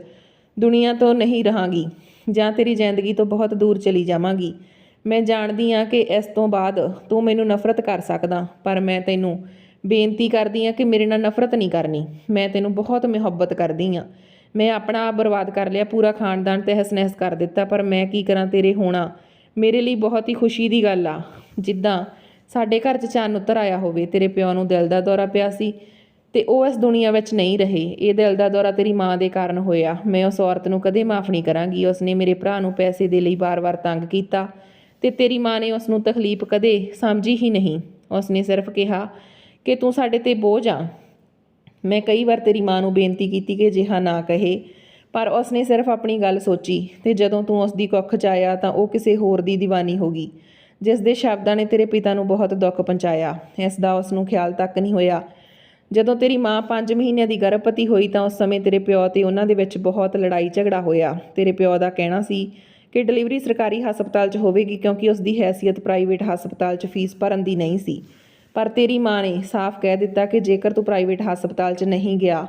ਦੁਨੀਆ ਤੋਂ ਨਹੀਂ ਰਹਾਂਗੀ ਜਾਂ ਤੇਰੀ ਜ਼ਿੰਦਗੀ ਤੋਂ ਬਹੁਤ ਦੂਰ ਚਲੀ ਜਾਵਾਂਗੀ। ਮੈਂ ਜਾਣਦੀ ਹਾਂ ਕਿ ਇਸ ਤੋਂ ਬਾਅਦ ਤੂੰ ਮੈਨੂੰ ਨਫ਼ਰਤ ਕਰ ਸਕਦਾ, ਪਰ ਮੈਂ ਤੈਨੂੰ ਬੇਨਤੀ ਕਰਦੀ ਹਾਂ ਕਿ ਮੇਰੇ ਨਾਲ ਨਫ਼ਰਤ ਨਹੀਂ ਕਰਨੀ। ਮੈਂ ਤੈਨੂੰ ਬਹੁਤ ਮੁਹੱਬਤ ਕਰਦੀ ਹਾਂ। ਮੈਂ ਆਪਣਾ ਆਪ ਬਰਬਾਦ ਕਰ ਲਿਆ, ਪੂਰਾ ਖਾਨਦਾਨ ਤਹਿਸ ਨਹਿਸ ਕਰ ਦਿੱਤਾ, ਪਰ ਮੈਂ ਕੀ ਕਰਾਂ ਤੇਰੇ ਹੋਣਾ ਮੇਰੇ ਲਈ ਬਹੁਤ ਹੀ ਖੁਸ਼ੀ ਦੀ ਗੱਲ ਆ। ਜਿੱਦਾਂ ਸਾਡੇ ਘਰ 'ਚ ਚੰਨ ਉਤਰ ਆਇਆ ਹੋਵੇ, ਤੇਰੇ ਪਿਓ ਨੂੰ ਦਿਲ ਦਾ ਦੌਰਾ ਪਿਆ ਸੀ ਤੇ ਉਹ ਇਸ ਦੁਨੀਆ ਵਿੱਚ ਨਹੀਂ ਰਹੇ। ਇਹ ਦਿਲ ਦਾ ਦੌਰਾ ਤੇਰੀ ਮਾਂ ਦੇ ਕਾਰਨ ਹੋਇਆ। ਮੈਂ ਉਸ ਔਰਤ ਨੂੰ ਕਦੇ ਮਾਫ ਨਹੀਂ ਕਰਾਂਗੀ। ਉਸਨੇ ਮੇਰੇ ਭਰਾ ਨੂੰ ਪੈਸੇ ਦੇ ਲਈ ਵਾਰ-ਵਾਰ ਤੰਗ ਕੀਤਾ ਤੇ ਤੇਰੀ ਮਾਂ ਨੇ ਉਸ ਨੂੰ ਤਕਲੀਫ ਕਦੇ ਸਮਝੀ ਹੀ ਨਹੀਂ। ਉਸਨੇ ਸਿਰਫ ਕਿਹਾ ਕਿ ਤੂੰ ਸਾਡੇ ਤੇ ਬੋਝ ਆ। ਮੈਂ ਕਈ ਵਾਰ ਤੇਰੀ ਮਾਂ ਨੂੰ ਬੇਨਤੀ ਕੀਤੀ ਕਿ ਜਿਹਾ ਨਾ ਕਹੇ, ਪਰ ਉਸਨੇ ਸਿਰਫ ਆਪਣੀ ਗੱਲ ਸੋਚੀ ਤੇ ਜਦੋਂ ਤੂੰ ਉਸ ਦੀ ਕੁੱਖ 'ਚ ਆਇਆ ਤਾਂ ਉਹ ਕਿਸੇ ਹੋਰ ਦੀ دیਵਾਨੀ ਹੋ ਗਈ। ਜਿਸ ਦੇ ਸ਼ਬਦਾਂ ਨੇ ਤੇਰੇ ਪਿਤਾ ਨੂੰ ਬਹੁਤ ਦੁੱਖ ਪਹੁੰਚਾਇਆ, ਇਸ ਦਾ ਉਸ ਨੂੰ ਖਿਆਲ ਤੱਕ ਨਹੀਂ ਹੋਇਆ। ਜਦੋਂ ਤੇਰੀ ਮਾਂ 5 ਮਹੀਨਿਆਂ ਦੀ ਗਰਭਵਤੀ ਹੋਈ ਤਾਂ ਉਸ ਸਮੇਂ ਤੇਰੇ ਪਿਓ ਤੇ ਉਹਨਾਂ ਦੇ ਵਿੱਚ ਬਹੁਤ ਲੜਾਈ ਝਗੜਾ ਹੋਇਆ। ਤੇਰੇ ਪਿਓ ਦਾ ਕਹਿਣਾ ਸੀ ਕਿ ਡਿਲੀਵਰੀ ਸਰਕਾਰੀ ਹਸਪਤਾਲ 'ਚ ਹੋਵੇਗੀ ਕਿਉਂਕਿ ਉਸ ਦੀ ਹੈਸੀਅਤ ਪ੍ਰਾਈਵੇਟ ਹਸਪਤਾਲ 'ਚ ਫੀਸ ਭਰਨ ਦੀ ਨਹੀਂ ਸੀ। ਪਰ ਤੇਰੀ ਮਾਂ ਨੇ ਸਾਫ਼ ਕਹਿ ਦਿੱਤਾ ਕਿ ਜੇਕਰ ਤੂੰ ਪ੍ਰਾਈਵੇਟ ਹਸਪਤਾਲ 'ਚ ਨਹੀਂ ਗਿਆ,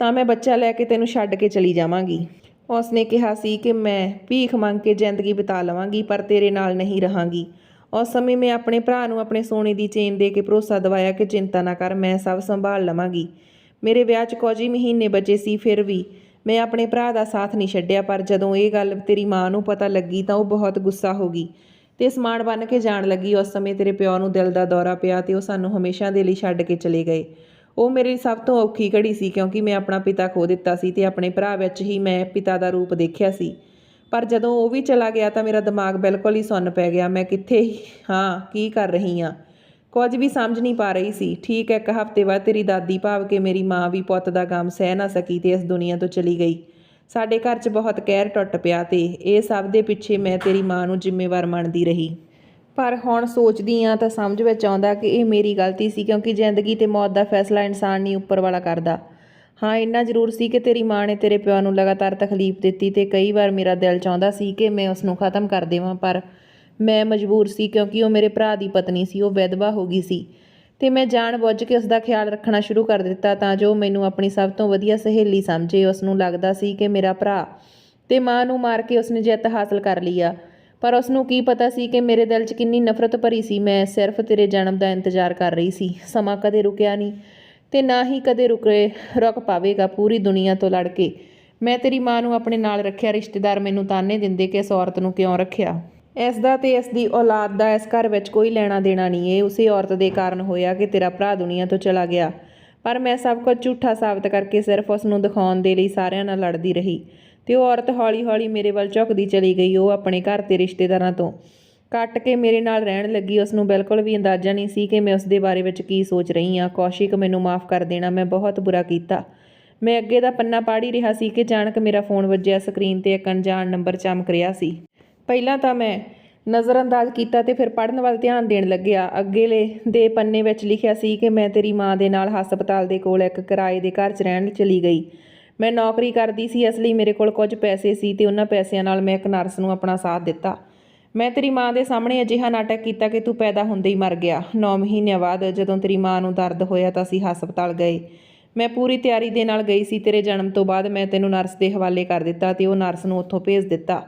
ਤਾਂ ਮੈਂ ਬੱਚਾ ਲੈ ਕੇ ਤੈਨੂੰ ਛੱਡ ਕੇ ਚਲੀ ਜਾਵਾਂਗੀ। ਉਸ ਨੇ ਕਿਹਾ ਸੀ ਕਿ ਮੈਂ ਭੀਖ ਮੰਗ ਕੇ ਜ਼ਿੰਦਗੀ ਬਿਤਾ ਲਵਾਂਗੀ, ਪਰ ਤੇਰੇ ਨਾਲ ਨਹੀਂ ਰਹਾਂਗੀ। ਉਸ ਸਮੇਂ ਮੈਂ ਆਪਣੇ ਭਰਾ ਨੂੰ ਆਪਣੇ ਸੋਨੇ ਦੀ ਚੇਨ ਦੇ ਕੇ ਭਰੋਸਾ ਦਿਵਾਇਆ ਕਿ ਚਿੰਤਾ ਨਾ ਕਰ, ਮੈਂ ਸਭ ਸੰਭਾਲ ਲਵਾਂਗੀ। ਮੇਰੇ ਵਿਆਹ 'ਚ ਕੁਝ ਹੀ ਮਹੀਨੇ ਬਚੇ ਸੀ, ਫਿਰ ਵੀ ਮੈਂ ਆਪਣੇ ਭਰਾ ਦਾ ਸਾਥ ਨਹੀਂ ਛੱਡਿਆ, ਪਰ ਜਦੋਂ ਇਹ ਗੱਲ ਤੇਰੀ ਮਾਂ ਨੂੰ ਪਤਾ ਲੱਗੀ ਤਾਂ ਉਹ ਬਹੁਤ ਗੁੱਸਾ ਹੋ ਗਈ ਤੇ ਸਮਾਨ ਬੰਨ ਕੇ ਜਾਣ ਲੱਗੀ। ਉਸ ਸਮੇਂ ਤੇਰੇ ਪਿਓ ਨੂੰ ਦਿਲ ਦਾ ਦੌਰਾ ਪਿਆ ਤੇ ਉਹ ਸਾਨੂੰ ਹਮੇਸ਼ਾ ਦੇ ਲਈ ਛੱਡ ਕੇ ਚਲੇ ਗਏ। ਉਹ ਮੇਰੇ ਲਈ ਸਭ ਤੋਂ ਔਖੀ ਘੜੀ ਸੀ ਕਿਉਂਕਿ ਮੈਂ ਆਪਣਾ ਪਿਤਾ ਖੋ ਦਿੱਤਾ ਸੀ ਤੇ ਆਪਣੇ ਭਰਾ ਵਿੱਚ ਹੀ ਮੈਂ ਪਿਤਾ ਦਾ ਰੂਪ ਦੇਖਿਆ ਸੀ। ਪਰ ਜਦੋਂ ਉਹ ਵੀ ਚਲਾ ਗਿਆ ਤਾਂ ਮੇਰਾ ਦਿਮਾਗ ਬਿਲਕੁਲ ਹੀ ਸੁੰਨ ਪੈ ਗਿਆ। ਮੈਂ ਕਿੱਥੇ ਹਾਂ ਕੀ ਕਰ ਰਹੀ ਹਾਂ? ਕੁਝ ਵੀ ਸਮਝ ਨਹੀਂ ਪਾ ਰਹੀ ਸੀ। ਠੀਕ ਹੈ, ਇੱਕ ਹਫ਼ਤੇ ਬਾਅਦ ਤੇਰੀ ਦਾਦੀ ਭਾਵ ਕੇ ਮੇਰੀ ਮਾਂ ਵੀ ਪੁੱਤ ਦਾ ਗਮ ਸਹਿ ਨਾ ਸਕੀ ਤੇ ਇਸ ਦੁਨੀਆ ਤੋਂ ਚਲੀ ਗਈ। ਸਾਡੇ ਘਰ 'ਚ ਬਹੁਤ ਕਹਿਰ ਟੁੱਟ ਪਿਆ ਤੇ ਇਹ ਸਭ ਦੇ ਪਿੱਛੇ ਮੈਂ ਤੇਰੀ ਮਾਂ ਨੂੰ ਜ਼ਿੰਮੇਵਾਰ ਮੰਨਦੀ ਰਹੀ। ਪਰ ਹੁਣ ਸੋਚਦੀ ਆ ਤਾਂ ਸਮਝ ਵਿੱਚ ਆਉਂਦਾ ਕਿ ਇਹ ਮੇਰੀ ਗਲਤੀ ਸੀ ਕਿਉਂਕਿ ਜ਼ਿੰਦਗੀ ਤੇ ਮੌਤ ਦਾ ਫੈਸਲਾ ਇਨਸਾਨ ਨਹੀਂ ਉੱਪਰ ਵਾਲਾ ਕਰਦਾ। ਹਾਂ, ਇੰਨਾ ਜ਼ਰੂਰ ਸੀ ਕਿ ਤੇਰੀ ਮਾਂ ਨੇ ਤੇਰੇ ਪਿਓ ਨੂੰ ਲਗਾਤਾਰ ਤਕਲੀਫ ਦਿੱਤੀ ਤੇ ਕਈ ਵਾਰ ਮੇਰਾ ਦਿਲ ਚਾਹੁੰਦਾ ਸੀ ਕਿ ਮੈਂ ਉਸ ਨੂੰ ਖਤਮ ਕਰ ਦੇਵਾਂ, ਪਰ ਮੈਂ ਮਜਬੂਰ ਸੀ ਕਿਉਂਕਿ ਉਹ ਮੇਰੇ ਭਰਾ ਦੀ ਪਤਨੀ ਸੀ, ਉਹ ਵਿਧਵਾ ਹੋ ਗਈ ਸੀ। ਤੇ ਮੈਂ ਜਾਣ ਬੁੱਝ ਕੇ ਉਸ ਦਾ ਖਿਆਲ ਰੱਖਣਾ ਸ਼ੁਰੂ ਕਰ ਦਿੱਤਾ ਤਾਂ ਜੋ ਮੈਨੂੰ ਆਪਣੀ ਸਭ ਤੋਂ ਵਧੀਆ ਸਹੇਲੀ ਸਮਝੇ। ਉਸ ਨੂੰ ਲੱਗਦਾ ਸੀ ਕਿ ਮੇਰਾ ਭਰਾ ਤੇ ਮਾਂ ਨੂੰ ਮਾਰ ਕੇ ਉਸਨੇ ਜਿੱਤ ਹਾਸਲ ਕਰ ਲਈ ਆ। ਪਰ ਉਸ ਨੂੰ ਕੀ ਪਤਾ ਸੀ ਕਿ ਮੇਰੇ ਦਿਲ 'ਚ ਕਿੰਨੀ ਨਫ਼ਰਤ ਭਰੀ ਸੀ, ਮੈਂ ਸਿਰਫ ਤੇਰੇ ਜਨਮ ਦਾ ਇੰਤਜ਼ਾਰ ਕਰ ਰਹੀ ਸੀ। ਸਮਾਂ ਕਦੇ ਰੁਕਿਆ ਨਹੀਂ। ਤੇ ਨਾ ਹੀ ਕਦੇ ਰੁਕੇ ਰੁਕ ਪਾਵੇਗਾ ਪੂਰੀ ਦੁਨੀਆ ਤੋਂ ਲੜ ਕੇ। ਮੈਂ ਤੇਰੀ ਮਾਂ ਨੂੰ ਆਪਣੇ ਨਾਲ ਰੱਖਿਆ, ਰਿਸ਼ਤੇਦਾਰ ਮੈਨੂੰ ਤਾਨੇ ਦਿੰਦੇ ਕਿ ਇਸ ਔਰਤ ਨੂੰ ਕਿਉਂ ਰੱਖਿਆ? ਇਸ ਦਾ ਤੇ ਇਸ ਦੀ ਔਲਾਦ ਦਾ ਇਸ ਘਰ ਵਿੱਚ ਕੋਈ ਲੈਣਾ ਦੇਣਾ ਨਹੀਂ, ਇਹ ਉਸੇ ਔਰਤ ਦੇ ਕਾਰਨ ਹੋਇਆ ਕਿ ਤੇਰਾ ਭਰਾ ਦੁਨੀਆ ਤੋਂ ਚਲਾ ਗਿਆ। ਪਰ ਮੈਂ ਸਭ ਕੁਝ ਝੂਠਾ ਸਾਬਤ ਕਰਕੇ ਸਿਰਫ ਉਸ ਨੂੰ ਦਿਖਾਉਣ ਦੇ ਲਈ ਸਾਰਿਆਂ ਨਾਲ ਲੜਦੀ ਰਹੀ। ਤੇ ਉਹ ਔਰਤ ਹੌਲੀ-ਹੌਲੀ ਮੇਰੇ ਵੱਲ ਝੁਕਦੀ ਚਲੀ ਗਈ, ਉਹ ਆਪਣੇ ਘਰ ਤੇ ਰਿਸ਼ਤੇਦਾਰਾਂ ਤੋਂ। ਕੱਟ ਕੇ ਮੇਰੇ ਨਾਲ ਰਹਿਣ ਲੱਗੀ। ਉਸ ਨੂੰ ਬਿਲਕੁਲ ਵੀ ਅੰਦਾਜ਼ਾ ਨਹੀਂ ਸੀ ਕਿ ਮੈਂ ਉਸ ਦੇ ਬਾਰੇ ਵਿੱਚ ਕੀ ਸੋਚ ਰਹੀ ਹਾਂ। ਕੌਸ਼ਿਕ ਮੈਨੂੰ ਮਾਫ ਕਰ ਦੇਣਾ, ਮੈਂ ਬਹੁਤ ਬੁਰਾ ਕੀਤਾ। ਮੈਂ ਅੱਗੇ ਦਾ ਪੰਨਾ ਪਾੜ ਹੀ ਰਿਹਾ ਸੀ ਕਿ ਅਚਾਨਕ ਮੇਰਾ ਫੋਨ ਵੱਜਿਆ, ਸਕਰੀਨ ਤੇ ਇੱਕ ਅਣਜਾਣ ਨੰਬਰ ਚਮਕ ਰਿਹਾ ਸੀ। ਪਹਿਲਾਂ ਤਾਂ ਮੈਂ ਨਜ਼ਰਅੰਦਾਜ਼ ਕੀਤਾ ਤੇ ਫਿਰ ਪੜਨ ਵੱਲ ਧਿਆਨ ਦੇਣ ਲੱਗਿਆ। ਅੱਗੇਲੇ ਦੇ ਪੰਨੇ ਵਿੱਚ ਲਿਖਿਆ ਸੀ ਕਿ ਮੈਂ ਤੇਰੀ ਮਾਂ ਦੇ ਨਾਲ ਹਸਪਤਾਲ ਦੇ ਕੋਲ ਇੱਕ ਕਿਰਾਏ ਦੇ ਘਰ 'ਚ ਰਹਿਣ ਚਲੀ ਗਈ। ਮੈਂ ਨੌਕਰੀ ਕਰਦੀ ਸੀ, ਇਸ ਲਈ ਮੇਰੇ ਕੋਲ ਕੁਝ ਪੈਸੇ ਸੀ ਤੇ ਉਹਨਾਂ ਪੈਸਿਆਂ ਨਾਲ ਮੈਂ ਇੱਕ ਨਰਸ ਨੂੰ ਆਪਣਾ ਸਾਥ ਦਿੱਤਾ। ਮੈਂ ਤੇਰੀ ਮਾਂ ਦੇ ਸਾਹਮਣੇ ਅਜਿਹਾ ਨਾਟਕ ਕੀਤਾ ਕਿ ਤੂੰ ਪੈਦਾ ਹੁੰਦੇ ਹੀ ਮਰ ਗਿਆ। 9 ਮਹੀਨਿਆਂ ਬਾਅਦ ਜਦੋਂ ਤੇਰੀ ਮਾਂ ਨੂੰ ਦਰਦ ਹੋਇਆ ਤਾਂ ਅਸੀਂ ਹਸਪਤਾਲ ਗਏ। ਮੈਂ ਪੂਰੀ ਤਿਆਰੀ ਦੇ ਨਾਲ ਗਈ ਸੀ। ਤੇਰੇ ਜਨਮ ਤੋਂ ਬਾਅਦ ਮੈਂ ਤੈਨੂੰ ਨਰਸ ਦੇ ਹਵਾਲੇ ਕਰ ਦਿੱਤਾ ਤੇ ਉਹ ਨਰਸ ਨੂੰ ਉੱਥੋਂ ਭੇਜ ਦਿੱਤਾ।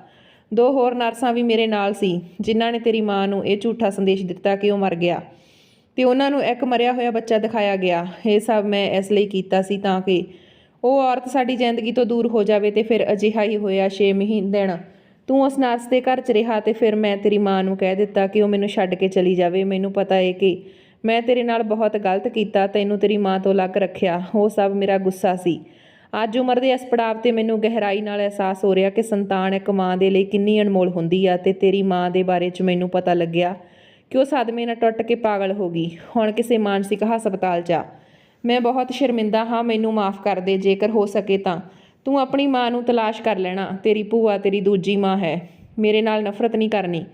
ਦੋ ਹੋਰ ਨਰਸਾਂ ਵੀ ਮੇਰੇ ਨਾਲ ਸੀ, ਜਿਨ੍ਹਾਂ ਨੇ ਤੇਰੀ ਮਾਂ ਨੂੰ ਇਹ ਝੂਠਾ ਸੰਦੇਸ਼ ਦਿੱਤਾ ਕਿ ਉਹ ਮਰ ਗਿਆ। ਤੇ ਉਹਨਾਂ ਨੂੰ ਇੱਕ ਮਰਿਆ ਹੋਇਆ ਬੱਚਾ ਦਿਖਾਇਆ ਗਿਆ। ਇਹ ਸਭ ਮੈਂ ਇਸ ਲਈ ਕੀਤਾ ਸੀ ਤਾਂ ਕਿ ਉਹ ਔਰਤ ਸਾਡੀ ਜ਼ਿੰਦਗੀ ਤੋਂ ਦੂਰ ਹੋ ਜਾਵੇ ਤੇ ਫਿਰ ਅਜਿਹਾ ਹੀ ਹੋਇਆ। 6 ਮਹੀਨੇ ਦਿਨ ਤੂੰ ਉਸ ਨਰਸ ਦੇ ਘਰ 'ਚ ਰਿਹਾ ਤੇ ਫਿਰ ਮੈਂ ਤੇਰੀ ਮਾਂ ਨੂੰ ਕਹਿ ਦਿੱਤਾ ਕਿ ਉਹ ਮੈਨੂੰ ਛੱਡ ਕੇ ਚਲੀ ਜਾਵੇ। ਮੈਨੂੰ ਪਤਾ ਏ ਕਿ ਮੈਂ ਤੇਰੇ ਨਾਲ ਬਹੁਤ ਗਲਤ ਕੀਤਾ, ਤੈਨੂੰ ਤੇਰੀ ਮਾਂ ਤੋਂ ਅਲੱਗ ਰੱਖਿਆ। ਉਹ ਸਭ ਮੇਰਾ ਗੁੱਸਾ ਸੀ। ਅੱਜ ਉਮਰ ਦੇ ਇਸ ਪੜਾਵ ਤੇ ਮੈਨੂੰ ਗਹਿਰਾਈ ਨਾਲ ਅਹਿਸਾਸ ਹੋ ਰਿਹਾ ਕਿ ਸੰਤਾਨ ਇੱਕ ਮਾਂ ਦੇ ਲਈ ਕਿੰਨੀ ਅਨਮੋਲ ਹੁੰਦੀ ਆ ਤੇ ਤੇਰੀ ਮਾਂ ਦੇ ਬਾਰੇ 'ਚ ਮੈਨੂੰ ਪਤਾ ਲੱਗਿਆ ਕਿ ਉਹ ਸਦਮੇ ਨਾਲ ਟੁੱਟ ਕੇ ਪਾਗਲ ਹੋ ਗਈ। ਹੁਣ ਕਿਸੇ ਮਾਨਸਿਕ ਹਸਪਤਾਲ 'ਚ ਆ ਮੈਂ ਬਹੁਤ ਸ਼ਰਮਿੰਦਾ ਹਾਂ, ਮੈਨੂੰ ਮਾਫ ਕਰ ਦੇ, ਜੇਕਰ ਹੋ ਸਕੇ ਤਾਂ। ਤੂੰ ਆਪਣੀ ਮਾਂ ਨੂੰ ਤਲਾਸ਼ ਕਰ ਲੈਣਾ, ਤੇਰੀ ਭੂਆ ਤੇਰੀ ਦੂਜੀ ਮਾਂ ਹੈ। ਮੇਰੇ ਨਾਲ ਨਫ਼ਰਤ ਨਹੀਂ ਕਰਨੀ।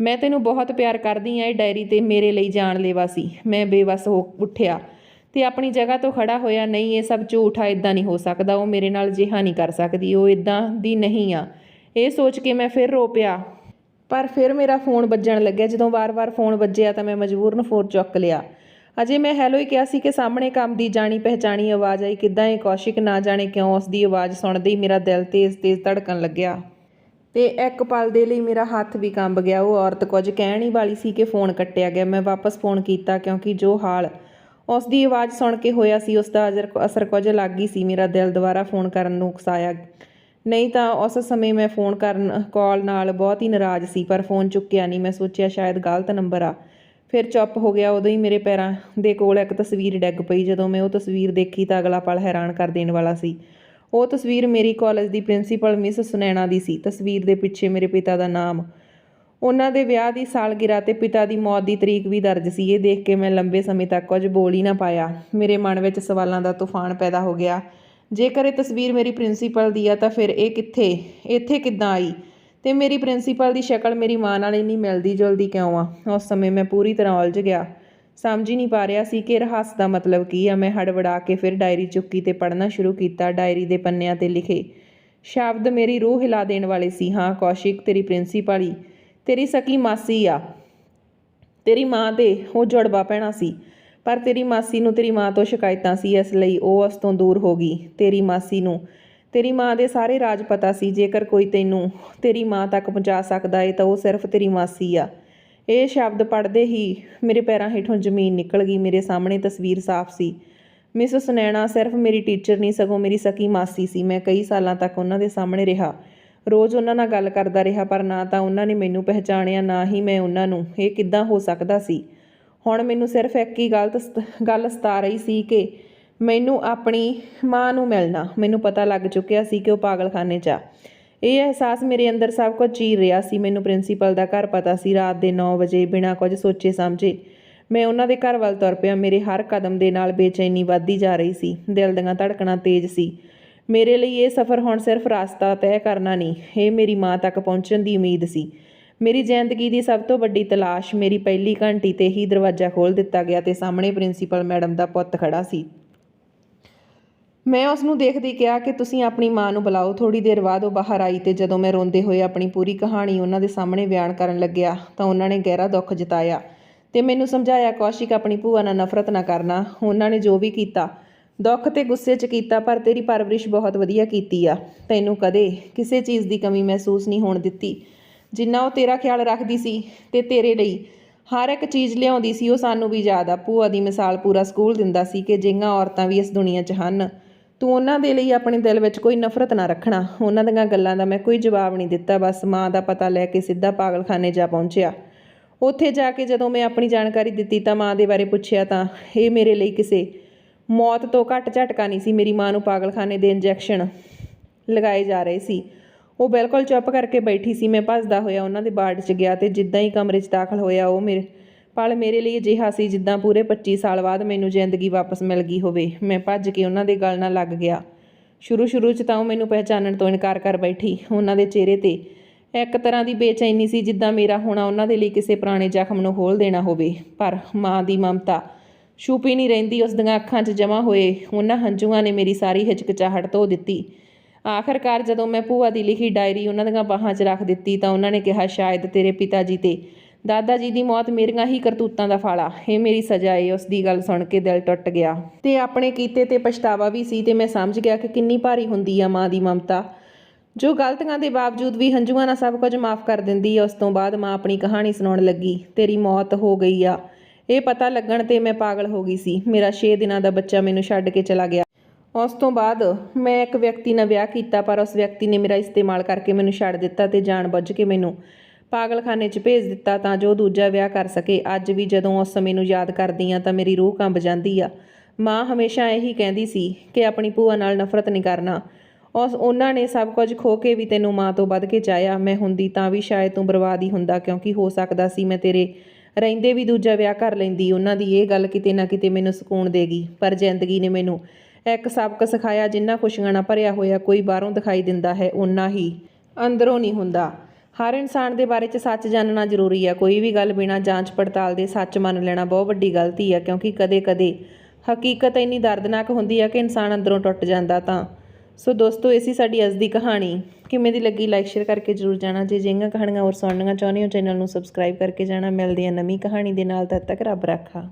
ਮੈਂ ਤੈਨੂੰ ਬਹੁਤ ਪਿਆਰ ਕਰਦੀ ਆ, ਇਹ ਡਾਇਰੀ ਤੇ ਮੇਰੇ ਲਈ ਜਾਨਲੇਵਾ ਸੀ। ਮੈਂ ਬੇਵਸ ਹੋ ਉੱਠਿਆ ਤੇ ਆਪਣੀ ਜਗ੍ਹਾ ਤੋਂ ਖੜਾ ਹੋਇਆ, ਨਹੀਂ, ਇਹ ਸਭ ਝੂਠ ਆ ਇਦਾਂ ਨਹੀਂ ਹੋ ਸਕਦਾ। ਉਹ ਮੇਰੇ ਨਾਲ ਜਿਹਾ ਨਹੀਂ ਕਰ ਸਕਦੀ, ਉਹ ਇਦਾਂ ਦੀ ਨਹੀਂ ਆ। ਇਹ ਸੋਚ ਕੇ ਮੈਂ ਫਿਰ ਰੋ ਪਿਆ। ਪਰ ਫਿਰ ਮੇਰਾ ਫੋਨ ਵੱਜਣ ਲੱਗਿਆ। ਜਦੋਂ ਵਾਰ-ਵਾਰ ਫੋਨ ਵੱਜਿਆ ਤਾਂ ਮੈਂ ਮਜਬੂਰਨ ਫੋਨ ਚੁੱਕ ਲਿਆ। ਅਜੇ ਮੈਂ ਹੈਲੋ ਹੀ ਕਿਹਾ ਸੀ ਕਿ ਸਾਹਮਣੇ ਕੰਮ ਦੀ ਜਾਣੀ ਪਹਿਚਾਣੀ ਆਵਾਜ਼ ਆਈ, ਕਿਦਾਂ ਇਹ ਕੌਸ਼ਿਕ ਨਾ ਜਾਣੇ ਕਿਉਂ ਉਸ ਦੀ ਆਵਾਜ਼ ਸੁਣਦੇ ਹੀ ਮੇਰਾ ਦਿਲ ਤੇਜ਼-ਤੇਜ਼ ਧੜਕਣ ਲੱਗਿਆ। ਤੇ ਇੱਕ ਪਲ ਦੇ ਲਈ ਮੇਰਾ ਹੱਥ ਵੀ ਕੰਬ ਗਿਆ, ਉਹ ਔਰਤ ਕੁਝ ਕਹਿਣ ਹੀ ਵਾਲੀ ਸੀ ਕਿ ਫੋਨ ਕੱਟਿਆ ਗਿਆ, ਮੈਂ ਵਾਪਸ ਫੋਨ ਕੀਤਾ ਕਿਉਂਕਿ ਜੋ ਹਾਲ ਉਸ ਦੀ ਆਵਾਜ਼ ਸੁਣ ਕੇ ਹੋਇਆ ਸੀ ਉਸ ਦਾ ਅਜਰ ਅਸਰ ਕੁਝ ਲੱਗ ਹੀ ਸੀ, ਮੇਰਾ ਦਿਲ ਦੁਬਾਰਾ ਫੋਨ ਕਰਨ ਨੂੰ ਉਕਸਾਇਆ। ਨਹੀਂ ਤਾਂ ਉਸ ਸਮੇਂ ਮੈਂ ਫੋਨ ਕਰਨ, ਕਾਲ ਨਾਲ ਬਹੁਤ ਹੀ ਨਾਰਾਜ਼ ਸੀ, ਪਰ ਫੋਨ ਚੁੱਕਿਆ ਨਹੀਂ, ਮੈਂ ਸੋਚਿਆ ਸ਼ਾਇਦ ਗਲਤ ਨੰਬਰ ਆ। ਫਿਰ ਚੁੱਪ ਹੋ ਗਿਆ, ਉਦੋਂ ਹੀ ਮੇਰੇ ਪੈਰਾਂ ਦੇ ਕੋਲ ਇੱਕ ਤਸਵੀਰ ਡਿੱਗ ਪਈ, ਜਦੋਂ ਮੈਂ ਉਹ ਤਸਵੀਰ ਦੇਖੀ ਤਾਂ ਅਗਲਾ ਪਲ ਹੈਰਾਨ ਕਰ ਦੇਣ ਵਾਲਾ ਸੀ। ਉਹ ਤਸਵੀਰ ਮੇਰੀ ਕਾਲਜ ਦੀ ਪ੍ਰਿੰਸੀਪਲ ਮਿਸ ਸੁਨੈਣਾ ਦੀ ਸੀ। ਤਸਵੀਰ ਦੇ ਪਿੱਛੇ ਮੇਰੇ ਪਿਤਾ ਦਾ ਨਾਮ। ਉਹਨਾਂ ਦੇ ਵਿਆਹ ਦੀ ਸਾਲਗਿਰਾ ਤੇ ਪਿਤਾ ਦੀ ਮੌਤ ਦੀ ਤਰੀਕ ਵੀ ਦਰਜ ਸੀ। ਇਹ ਦੇਖ ਕੇ ਮੈਂ ਲੰਬੇ ਸਮੇਂ ਤੱਕ ਕੁਝ ਬੋਲ ਹੀ ਨਾ ਪਾਇਆ। ਮੇਰੇ ਮਨ ਵਿੱਚ ਸਵਾਲਾਂ ਦਾ ਤੂਫਾਨ ਪੈਦਾ ਹੋ ਗਿਆ। ਜੇਕਰ ਇਹ ਤਸਵੀਰ ਮੇਰੀ ਪ੍ਰਿੰਸੀਪਲ ਦੀ ਆ ਤਾਂ ਫਿਰ ਇਹ ਕਿੱਥੇ? ਇੱਥੇ ਕਿੱਦਾਂ ਆਈ? ਤੇ ਮੇਰੀ ਪ੍ਰਿੰਸੀਪਲ ਦੀ ਸ਼ਕਲ ਮੇਰੀ ਮਾਂ ਨਾਲ ਇੰਨੀ ਮਿਲਦੀ ਜੁਲਦੀ ਕਿਉਂ ਆ? ਉਸ ਸਮੇਂ ਮੈਂ ਪੂਰੀ ਤਰ੍ਹਾਂ ਉਲਝ ਗਿਆ। ਸਮਝ ਹੀ ਨਹੀਂ ਪਾ ਰਿਹਾ ਸੀ ਕਿ ਰਹੱਸ ਦਾ ਮਤਲਬ ਕੀ ਆ। ਮੈਂ ਹੜਵੜਾ ਕੇ ਫਿਰ ਡਾਇਰੀ ਚੁੱਕੀ ਤੇ ਪੜ੍ਹਨਾ ਸ਼ੁਰੂ ਕੀਤਾ, ਡਾਇਰੀ ਦੇ ਪੰਨਿਆਂ ਤੇ ਲਿਖੇ। ਸ਼ਬਦ ਮੇਰੀ ਰੂਹ ਹਿਲਾ ਦੇਣ ਵਾਲੇ ਸੀ। ਹਾਂ, ਕੌਸ਼ਿਕ, ਤੇਰੀ ਪ੍ਰਿੰਸੀਪਲ ਹੀ। ਤੇਰੀ ਸਕੀ ਮਾਸੀ ਆ। ਤੇਰੀ ਮਾਂ ਤੇ ਉਹ ਜੁੜਵਾ ਪੈਣਾ ਸੀ। ਪਰ ਤੇਰੀ ਮਾਸੀ ਨੂੰ ਤੇਰੀ ਮਾਂ ਤੋਂ ਸ਼ਿਕਾਇਤਾਂ ਸੀ। ਇਸ ਲਈ ਉਹ ਉਸ ਤੋਂ ਦੂਰ ਹੋ ਗਈ। ਤੇਰੀ ਮਾਸੀ ਨੂੰ ਤੇਰੀ ਮਾਂ ਦੇ ਸਾਰੇ ਰਾਜ ਪਤਾ ਸੀ, ਜੇਕਰ ਕੋਈ ਤੈਨੂੰ ਤੇਰੀ ਮਾਂ ਤੱਕ ਪਹੁੰਚਾ ਸਕਦਾ ਏ, ਤਾਂ ਉਹ ਸਿਰਫ ਤੇਰੀ ਮਾਸੀ ਆ। ਇਹ ਸ਼ਬਦ ਪੜ੍ਹਦੇ ਹੀ ਮੇਰੇ ਪੈਰਾਂ ਹੇਠੋਂ ਜ਼ਮੀਨ ਨਿਕਲ ਗਈ, ਮੇਰੇ ਸਾਹਮਣੇ ਤਸਵੀਰ ਸਾਫ਼ ਸੀ। ਮਿਸ ਸੁਨੈਣਾ ਸਿਰਫ ਮੇਰੀ ਟੀਚਰ ਨਹੀਂ, ਸਗੋਂ ਮੇਰੀ ਸਕੀ ਮਾਸੀ ਸੀ। ਮੈਂ ਕਈ ਸਾਲਾਂ ਤੱਕ ਉਹਨਾਂ ਦੇ ਸਾਹਮਣੇ ਰਿਹਾ। ਰੋਜ਼ ਉਹਨਾਂ ਨਾਲ ਗੱਲ ਕਰਦਾ ਰਿਹਾ, ਪਰ ਨਾ ਤਾਂ ਉਹਨਾਂ ਨੇ ਮੈਨੂੰ ਪਹਿਚਾਣਿਆ, ਨਾ ਹੀ ਮੈਂ ਉਹਨਾਂ ਨੂੰ। ਇਹ ਕਿੱਦਾਂ ਹੋ ਸਕਦਾ ਸੀ? ਹੁਣ ਮੈਨੂੰ ਸਿਰਫ ਇੱਕ ਹੀ ਗਲਤ ਸਤ- ਗੱਲ ਸਤਾ ਰਹੀ ਸੀ ਕਿ ਮੈਨੂੰ ਆਪਣੀ ਮਾਂ ਨੂੰ ਮਿਲਣਾ। ਮੈਨੂੰ ਪਤਾ ਲੱਗ ਚੁੱਕਿਆ ਸੀ ਕਿ ਉਹ ਪਾਗਲਖਾਨੇ 'ਚ ਆ। ਇਹ ਅਹਿਸਾਸ ਮੇਰੇ ਅੰਦਰ ਸਭ ਕੁਝ ਚੀਰ ਰਿਹਾ ਸੀ। ਮੈਨੂੰ ਪ੍ਰਿੰਸੀਪਲ ਦਾ ਘਰ ਪਤਾ ਸੀ ਰਾਤ ਦੇ 9 ਵਜੇ, ਬਿਨਾਂ ਕੁਝ ਸੋਚੇ ਸਮਝੇ। ਮੈਂ ਉਹਨਾਂ ਦੇ ਘਰ ਵੱਲ ਤੁਰ ਪਿਆ। ਮੇਰੇ ਹਰ ਕਦਮ ਦੇ ਨਾਲ ਬੇਚੈਨੀ ਵੱਧਦੀ ਜਾ ਰਹੀ ਸੀ। ਦਿਲ ਦੀਆਂ ਧੜਕਣਾਂ ਤੇਜ਼ ਸੀ। ਮੇਰੇ ਲਈ ਇਹ ਸਫ਼ਰ ਹੁਣ ਸਿਰਫ ਰਸਤਾ ਤੈਅ ਕਰਨਾ ਨਹੀਂ, ਇਹ ਮੇਰੀ ਮਾਂ ਤੱਕ ਪਹੁੰਚਣ ਦੀ ਉਮੀਦ ਸੀ। ਮੇਰੀ ਜ਼ਿੰਦਗੀ ਦੀ ਸਭ ਤੋਂ ਵੱਡੀ ਤਲਾਸ਼ ਮੇਰੀ ਪਹਿਲੀ ਘੰਟੀ ਤੇ ਹੀ ਦਰਵਾਜ਼ਾ ਖੋਲ੍ਹ ਦਿੱਤਾ ਗਿਆ ਤੇ ਸਾਹਮਣੇ ਪ੍ਰਿੰਸੀਪਲ ਮੈਡਮ ਦਾ ਪੁੱਤ ਖੜਾ ਸੀ। ਮੈਂ ਉਸ ਨੂੰ ਦੇਖਦੀ ਕਿਹਾ ਕਿ ਤੁਸੀਂ ਆਪਣੀ ਮਾਂ ਨੂੰ ਬੁਲਾਓ। ਥੋੜੀ ਦੇਰ ਬਾਅਦ ਉਹ ਬਾਹਰ ਆਈ ਤੇ ਜਦੋਂ ਮੈਂ ਰੋਂਦੇ ਹੋਏ ਆਪਣੀ ਪੂਰੀ ਕਹਾਣੀ ਉਹਨਾਂ ਦੇ ਸਾਹਮਣੇ ਬਿਆਨ ਕਰਨ ਲੱਗਿਆ ਤਾਂ ਉਹਨਾਂ ਨੇ ਗਹਿਰਾ ਦੁੱਖ ਜਤਾਇਆ ਤੇ ਮੈਨੂੰ ਸਮਝਾਇਆ, ਕੌਸ਼ਿਕ, ਆਪਣੀ ਭੂਆ ਨਾਲ ਨਫ਼ਰਤ ਨਾ ਕਰਨਾ। ਉਹਨਾਂ ਨੇ ਜੋ ਵੀ ਕੀਤਾ, ਦੁੱਖ ਤੇ ਗੁੱਸੇ 'ਚ ਕੀਤਾ, ਪਰ ਤੇਰੀ ਪਰਵਰਿਸ਼ ਬਹੁਤ ਵਧੀਆ ਕੀਤੀ ਆ। ਤੈਨੂੰ ਕਦੇ ਕਿਸੇ ਚੀਜ਼ ਦੀ ਕਮੀ ਮਹਿਸੂਸ ਨਹੀਂ ਹੋਣ ਦਿੱਤੀ। ਜਿੰਨਾ ਉਹ ਤੇਰਾ ਖਿਆਲ ਰੱਖਦੀ ਸੀ ਤੇ ਤੇਰੇ ਲਈ, ਹਰ ਇੱਕ ਚੀਜ਼ ਲਿਆਉਂਦੀ ਸੀ, ਉਹ ਸਾਨੂੰ ਵੀ ਯਾਦ ਆ। ਭੂਆ ਦੀ ਮਿਸਾਲ ਪੂਰਾ ਸਕੂਲ ਦਿੰਦਾ ਸੀ ਕਿ ਜਿੰਗਾ ਔਰਤਾਂ ਵੀ ਇਸ ਦੁਨੀਆ 'ਚ ਹਨ। ਤੂੰ ਉਹਨਾਂ ਦੇ ਲਈ ਆਪਣੇ ਦਿਲ ਵਿੱਚ ਕੋਈ ਨਫ਼ਰਤ ਨਾ ਰੱਖਣਾ। ਉਹਨਾਂ ਦੀਆਂ ਗੱਲਾਂ ਦਾ ਮੈਂ ਕੋਈ ਜਵਾਬ ਨਹੀਂ ਦਿੱਤਾ। ਬਸ ਮਾਂ ਦਾ ਪਤਾ ਲੈ ਕੇ ਸਿੱਧਾ ਪਾਗਲਖਾਨੇ ਜਾ ਪਹੁੰਚਿਆ। ਉੱਥੇ ਜਾ ਕੇ ਜਦੋਂ ਮੈਂ ਆਪਣੀ ਜਾਣਕਾਰੀ ਦਿੱਤੀ ਤਾਂ ਮਾਂ ਦੇ ਬਾਰੇ ਪੁੱਛਿਆ ਤਾਂ ਇਹ ਮੇਰੇ ਲਈ ਕਿਸੇ ਮੌਤ ਤੋਂ ਘੱਟ ਝਟਕਾ ਨਹੀਂ ਸੀ। ਮੇਰੀ ਮਾਂ ਨੂੰ ਪਾਗਲਖਾਨੇ ਦੇ ਇੰਜੈਕਸ਼ਨ ਲਗਾਏ ਜਾ ਰਹੇ ਸੀ। ਉਹ ਬਿਲਕੁਲ ਚੁੱਪ ਕਰਕੇ ਬੈਠੀ ਸੀ। ਮੈਂ ਭੱਜਦਾ ਹੋਇਆ ਉਹਨਾਂ ਦੇ ਬਾਰਡ 'ਚ ਗਿਆ ਤੇ ਜਿੱਦਾਂ ਹੀ ਕਮਰੇ 'ਚ ਦਾਖਲ ਹੋਇਆ, ਉਹ ਮੇਰੇ ਪਲ ਮੇਰੇ ਲਈ ਅਜਿਹਾ ਸੀ ਜਿੱਦਾਂ ਪੂਰੇ 25 ਸਾਲ ਬਾਅਦ ਮੈਨੂੰ ਜ਼ਿੰਦਗੀ ਵਾਪਸ ਮਿਲ ਗਈ ਹੋਵੇ। ਮੈਂ ਭੱਜ ਕੇ ਉਹਨਾਂ ਦੇ ਗਲ ਨਾਲ ਲੱਗ ਗਿਆ। ਸ਼ੁਰੂ ਸ਼ੁਰੂ 'ਚ ਤਾਂ ਉਹ ਮੈਨੂੰ ਪਹਿਚਾਨਣ ਤੋਂ ਇਨਕਾਰ ਕਰ ਬੈਠੀ। ਉਹਨਾਂ ਦੇ ਚਿਹਰੇ ਤੇ ਇੱਕ ਤਰ੍ਹਾਂ ਦੀ ਬੇਚੈਨੀ ਸੀ ਜਿੱਦਾਂ ਮੇਰਾ ਹੋਣਾ ਉਹਨਾਂ ਦੇ ਲਈ ਕਿਸੇ ਪੁਰਾਣੇ ਜ਼ਖਮ ਨੂੰ ਖੋਲ ਦੇਣਾ ਹੋਵੇ। ਪਰ ਮਾਂ ਦੀ ਮਮਤਾ ਛੁਪੀ ਨਹੀਂ ਰਹਿੰਦੀ, ਉਸ ਦੀਆਂ ਅੱਖਾਂ 'ਚ ਜਮਾ ਹੋਏ ਉਹਨਾਂ ਹੰਝੂਆਂ ਨੇ ਮੇਰੀ ਸਾਰੀ ਹਿਚਕਚਾਹਟ ਧੋ ਦਿੱਤੀ। ਆਖਰਕਾਰ ਜਦੋਂ ਮੈਂ ਭੂਆ ਦੀ ਲਿਖੀ ਡਾਇਰੀ ਉਹਨਾਂ ਦੀਆਂ ਬਾਹਾਂ 'ਚ ਰੱਖ ਦਿੱਤੀ ਤਾਂ ਉਹਨਾਂ ਨੇ ਕਿਹਾ, ਸ਼ਾਇਦ ਤੇਰੇ ਪਿਤਾ ਜੀ ਤੇ ਦਾਦਾ ਜੀ ਦੀ ਮੌਤ ਮੇਰੀਆਂ ਹੀ ਕਰਤੂਤਾਂ ਦਾ ਫਾਲਾ। ਇਹ ਮੇਰੀ ਸਜ਼ਾ ਏ, ਉਸ ਦੀ ਗੱਲ ਸੁਣ ਕੇ ਦਿਲ ਟੁੱਟ ਗਿਆ। ਤੇ ਆਪਣੇ ਕੀਤੇ ਤੇ ਪਛਤਾਵਾ ਵੀ ਸੀ ਤੇ ਮੈਂ ਸਮਝ ਗਿਆ ਕਿ ਕਿੰਨੀ ਭਾਰੀ ਹੁੰਦੀ ਆ ਮਾਂ ਦੀ ਮਮਤਾ। ਜੋ ਗਲਤੀਆਂ ਦੇ ਬਾਵਜੂਦ ਵੀ ਹੰਝੂਆਂ ਨਾਲ ਸਭ ਕੁਝ ਮਾਫ ਕਰ ਦਿੰਦੀ ਆ, ਉਸ ਤੋਂ ਬਾਅਦ ਮਾਂ ਆਪਣੀ ਕਹਾਣੀ ਸੁਣਾਉਣ ਲੱਗੀ, ਤੇਰੀ ਮੌਤ ਹੋ ਗਈ ਆ। ਇਹ ਪਤਾ ਲੱਗਣ ਤੇ ਮੈਂ ਪਾਗਲ ਹੋ ਗਈ ਸੀ। ਮੇਰਾ 6 ਦਿਨਾਂ ਦਾ ਬੱਚਾ ਮੈਨੂੰ ਛੱਡ ਕੇ ਚਲਾ ਗਿਆ। ਉਸ ਤੋਂ ਬਾਅਦ ਮੈਂ ਇੱਕ ਵਿਅਕਤੀ ਨਾਲ ਵਿਆਹ ਕੀਤਾ, ਪਰ ਉਸ ਵਿਅਕਤੀ ਨੇ ਮੇਰਾ ਇਸਤੇਮਾਲ ਕਰਕੇ ਮੈਨੂੰ ਛੱਡ ਦਿੱਤਾ ਤੇ ਜਾਣ ਬੁੱਝ ਕੇ ਮੈਨੂੰ ਪਾਗਲਖਾਨੇ 'ਚ ਭੇਜ ਦਿੱਤਾ ਤਾਂ ਜੋ ਦੂਜਾ ਵਿਆਹ ਕਰ ਸਕੇ। ਅੱਜ ਵੀ ਜਦੋਂ ਉਸ ਸਮੇਂ ਨੂੰ ਯਾਦ ਕਰਦੀ ਆ ਤਾਂ ਮੇਰੀ ਰੂਹ ਕੰਬ ਜਾਂਦੀ ਆ। ਮਾਂ ਹਮੇਸ਼ਾ ਇਹੀ ਕਹਿੰਦੀ ਸੀ ਕਿ ਆਪਣੀ ਭੂਆ ਨਾਲ ਨਫ਼ਰਤ ਨਹੀਂ ਕਰਨਾ। ਉਸ ਉਹਨਾਂ ਨੇ ਸਭ ਕੁਝ ਖੋ ਕੇ ਵੀ ਤੈਨੂੰ ਮਾਂ ਤੋਂ ਵੱਧ ਕੇ ਚਾਹਿਆ। ਮੈਂ ਹੁੰਦੀ ਤਾਂ ਵੀ ਸ਼ਾਇਦ ਤੂੰ ਬਰਬਾਦ ਹੀ ਹੁੰਦਾ ਕਿਉਂਕਿ ਹੋ ਸਕਦਾ ਸੀ ਮੈਂ ਤੇਰੇ ਰਹਿੰਦੇ ਵੀ ਦੂਜਾ ਵਿਆਹ ਕਰ ਲੈਂਦੀ। ਉਹਨਾਂ ਦੀ ਇਹ ਗੱਲ ਕਿਤੇ ਨਾ ਕਿਤੇ ਮੈਨੂੰ ਸਕੂਨ ਦੇਗੀ। ਪਰ ਜ਼ਿੰਦਗੀ ਨੇ ਮੈਨੂੰ ਇੱਕ ਸਬਕ ਸਿਖਾਇਆ ਜਿੰਨਾ ਖੁਸ਼ੀਆਂ ਨਾਲ ਭਰਿਆ ਹੋਇਆ ਕੋਈ ਬਾਹਰੋਂ ਦਿਖਾਈ ਦਿੰਦਾ ਹੈ, ਓਨਾ ਹੀ ਅੰਦਰੋਂ ਨਹੀਂ ਹੁੰਦਾ। ਹਰ ਇਨਸਾਨ ਦੇ ਬਾਰੇ 'ਚ ਸੱਚ ਜਾਣਨਾ ਜ਼ਰੂਰੀ ਆ। ਕੋਈ ਵੀ ਗੱਲ ਬਿਨਾਂ ਜਾਂਚ ਪੜਤਾਲ ਦੇ ਸੱਚ ਮੰਨ ਲੈਣਾ ਬਹੁਤ ਵੱਡੀ ਗਲਤੀ ਆ, ਕਿਉਂਕਿ ਕਦੇ-ਕਦੇ ਹਕੀਕਤ ਇੰਨੀ ਦਰਦਨਾਕ ਹੁੰਦੀ ਆ ਕਿ ਇਨਸਾਨ ਅੰਦਰੋਂ ਟੁੱਟ ਜਾਂਦਾ ਤਾਂ। ਸੋ ਦੋਸਤੋ, ਇਹ ਸੀ ਸਾਡੀ ਅੱਜ ਦੀ ਕਹਾਣੀ। ਕਿਵੇਂ ਦੀ ਲੱਗੀ ਲਾਈਕ ਸ਼ੇਅਰ ਕਰਕੇ ਜਰੂਰ ਜਾਣਾ। ਜੇ ਜਿਹੀਆਂ ਕਹਾਣੀਆਂ ਹੋਰ ਸੁਣਨੀਆਂ ਚਾਹੁੰਦੇ ਹੋ, ਚੈਨਲ ਨੂੰ ਸਬਸਕ੍ਰਾਈਬ ਕਰਕੇ ਜਾਣਾ। ਮਿਲਦੇ ਆ ਨਵੀਂ ਕਹਾਣੀ ਦੇ ਨਾਲ, ਤਦ ਤੱਕ ਰੱਬ ਰਾਖਾ।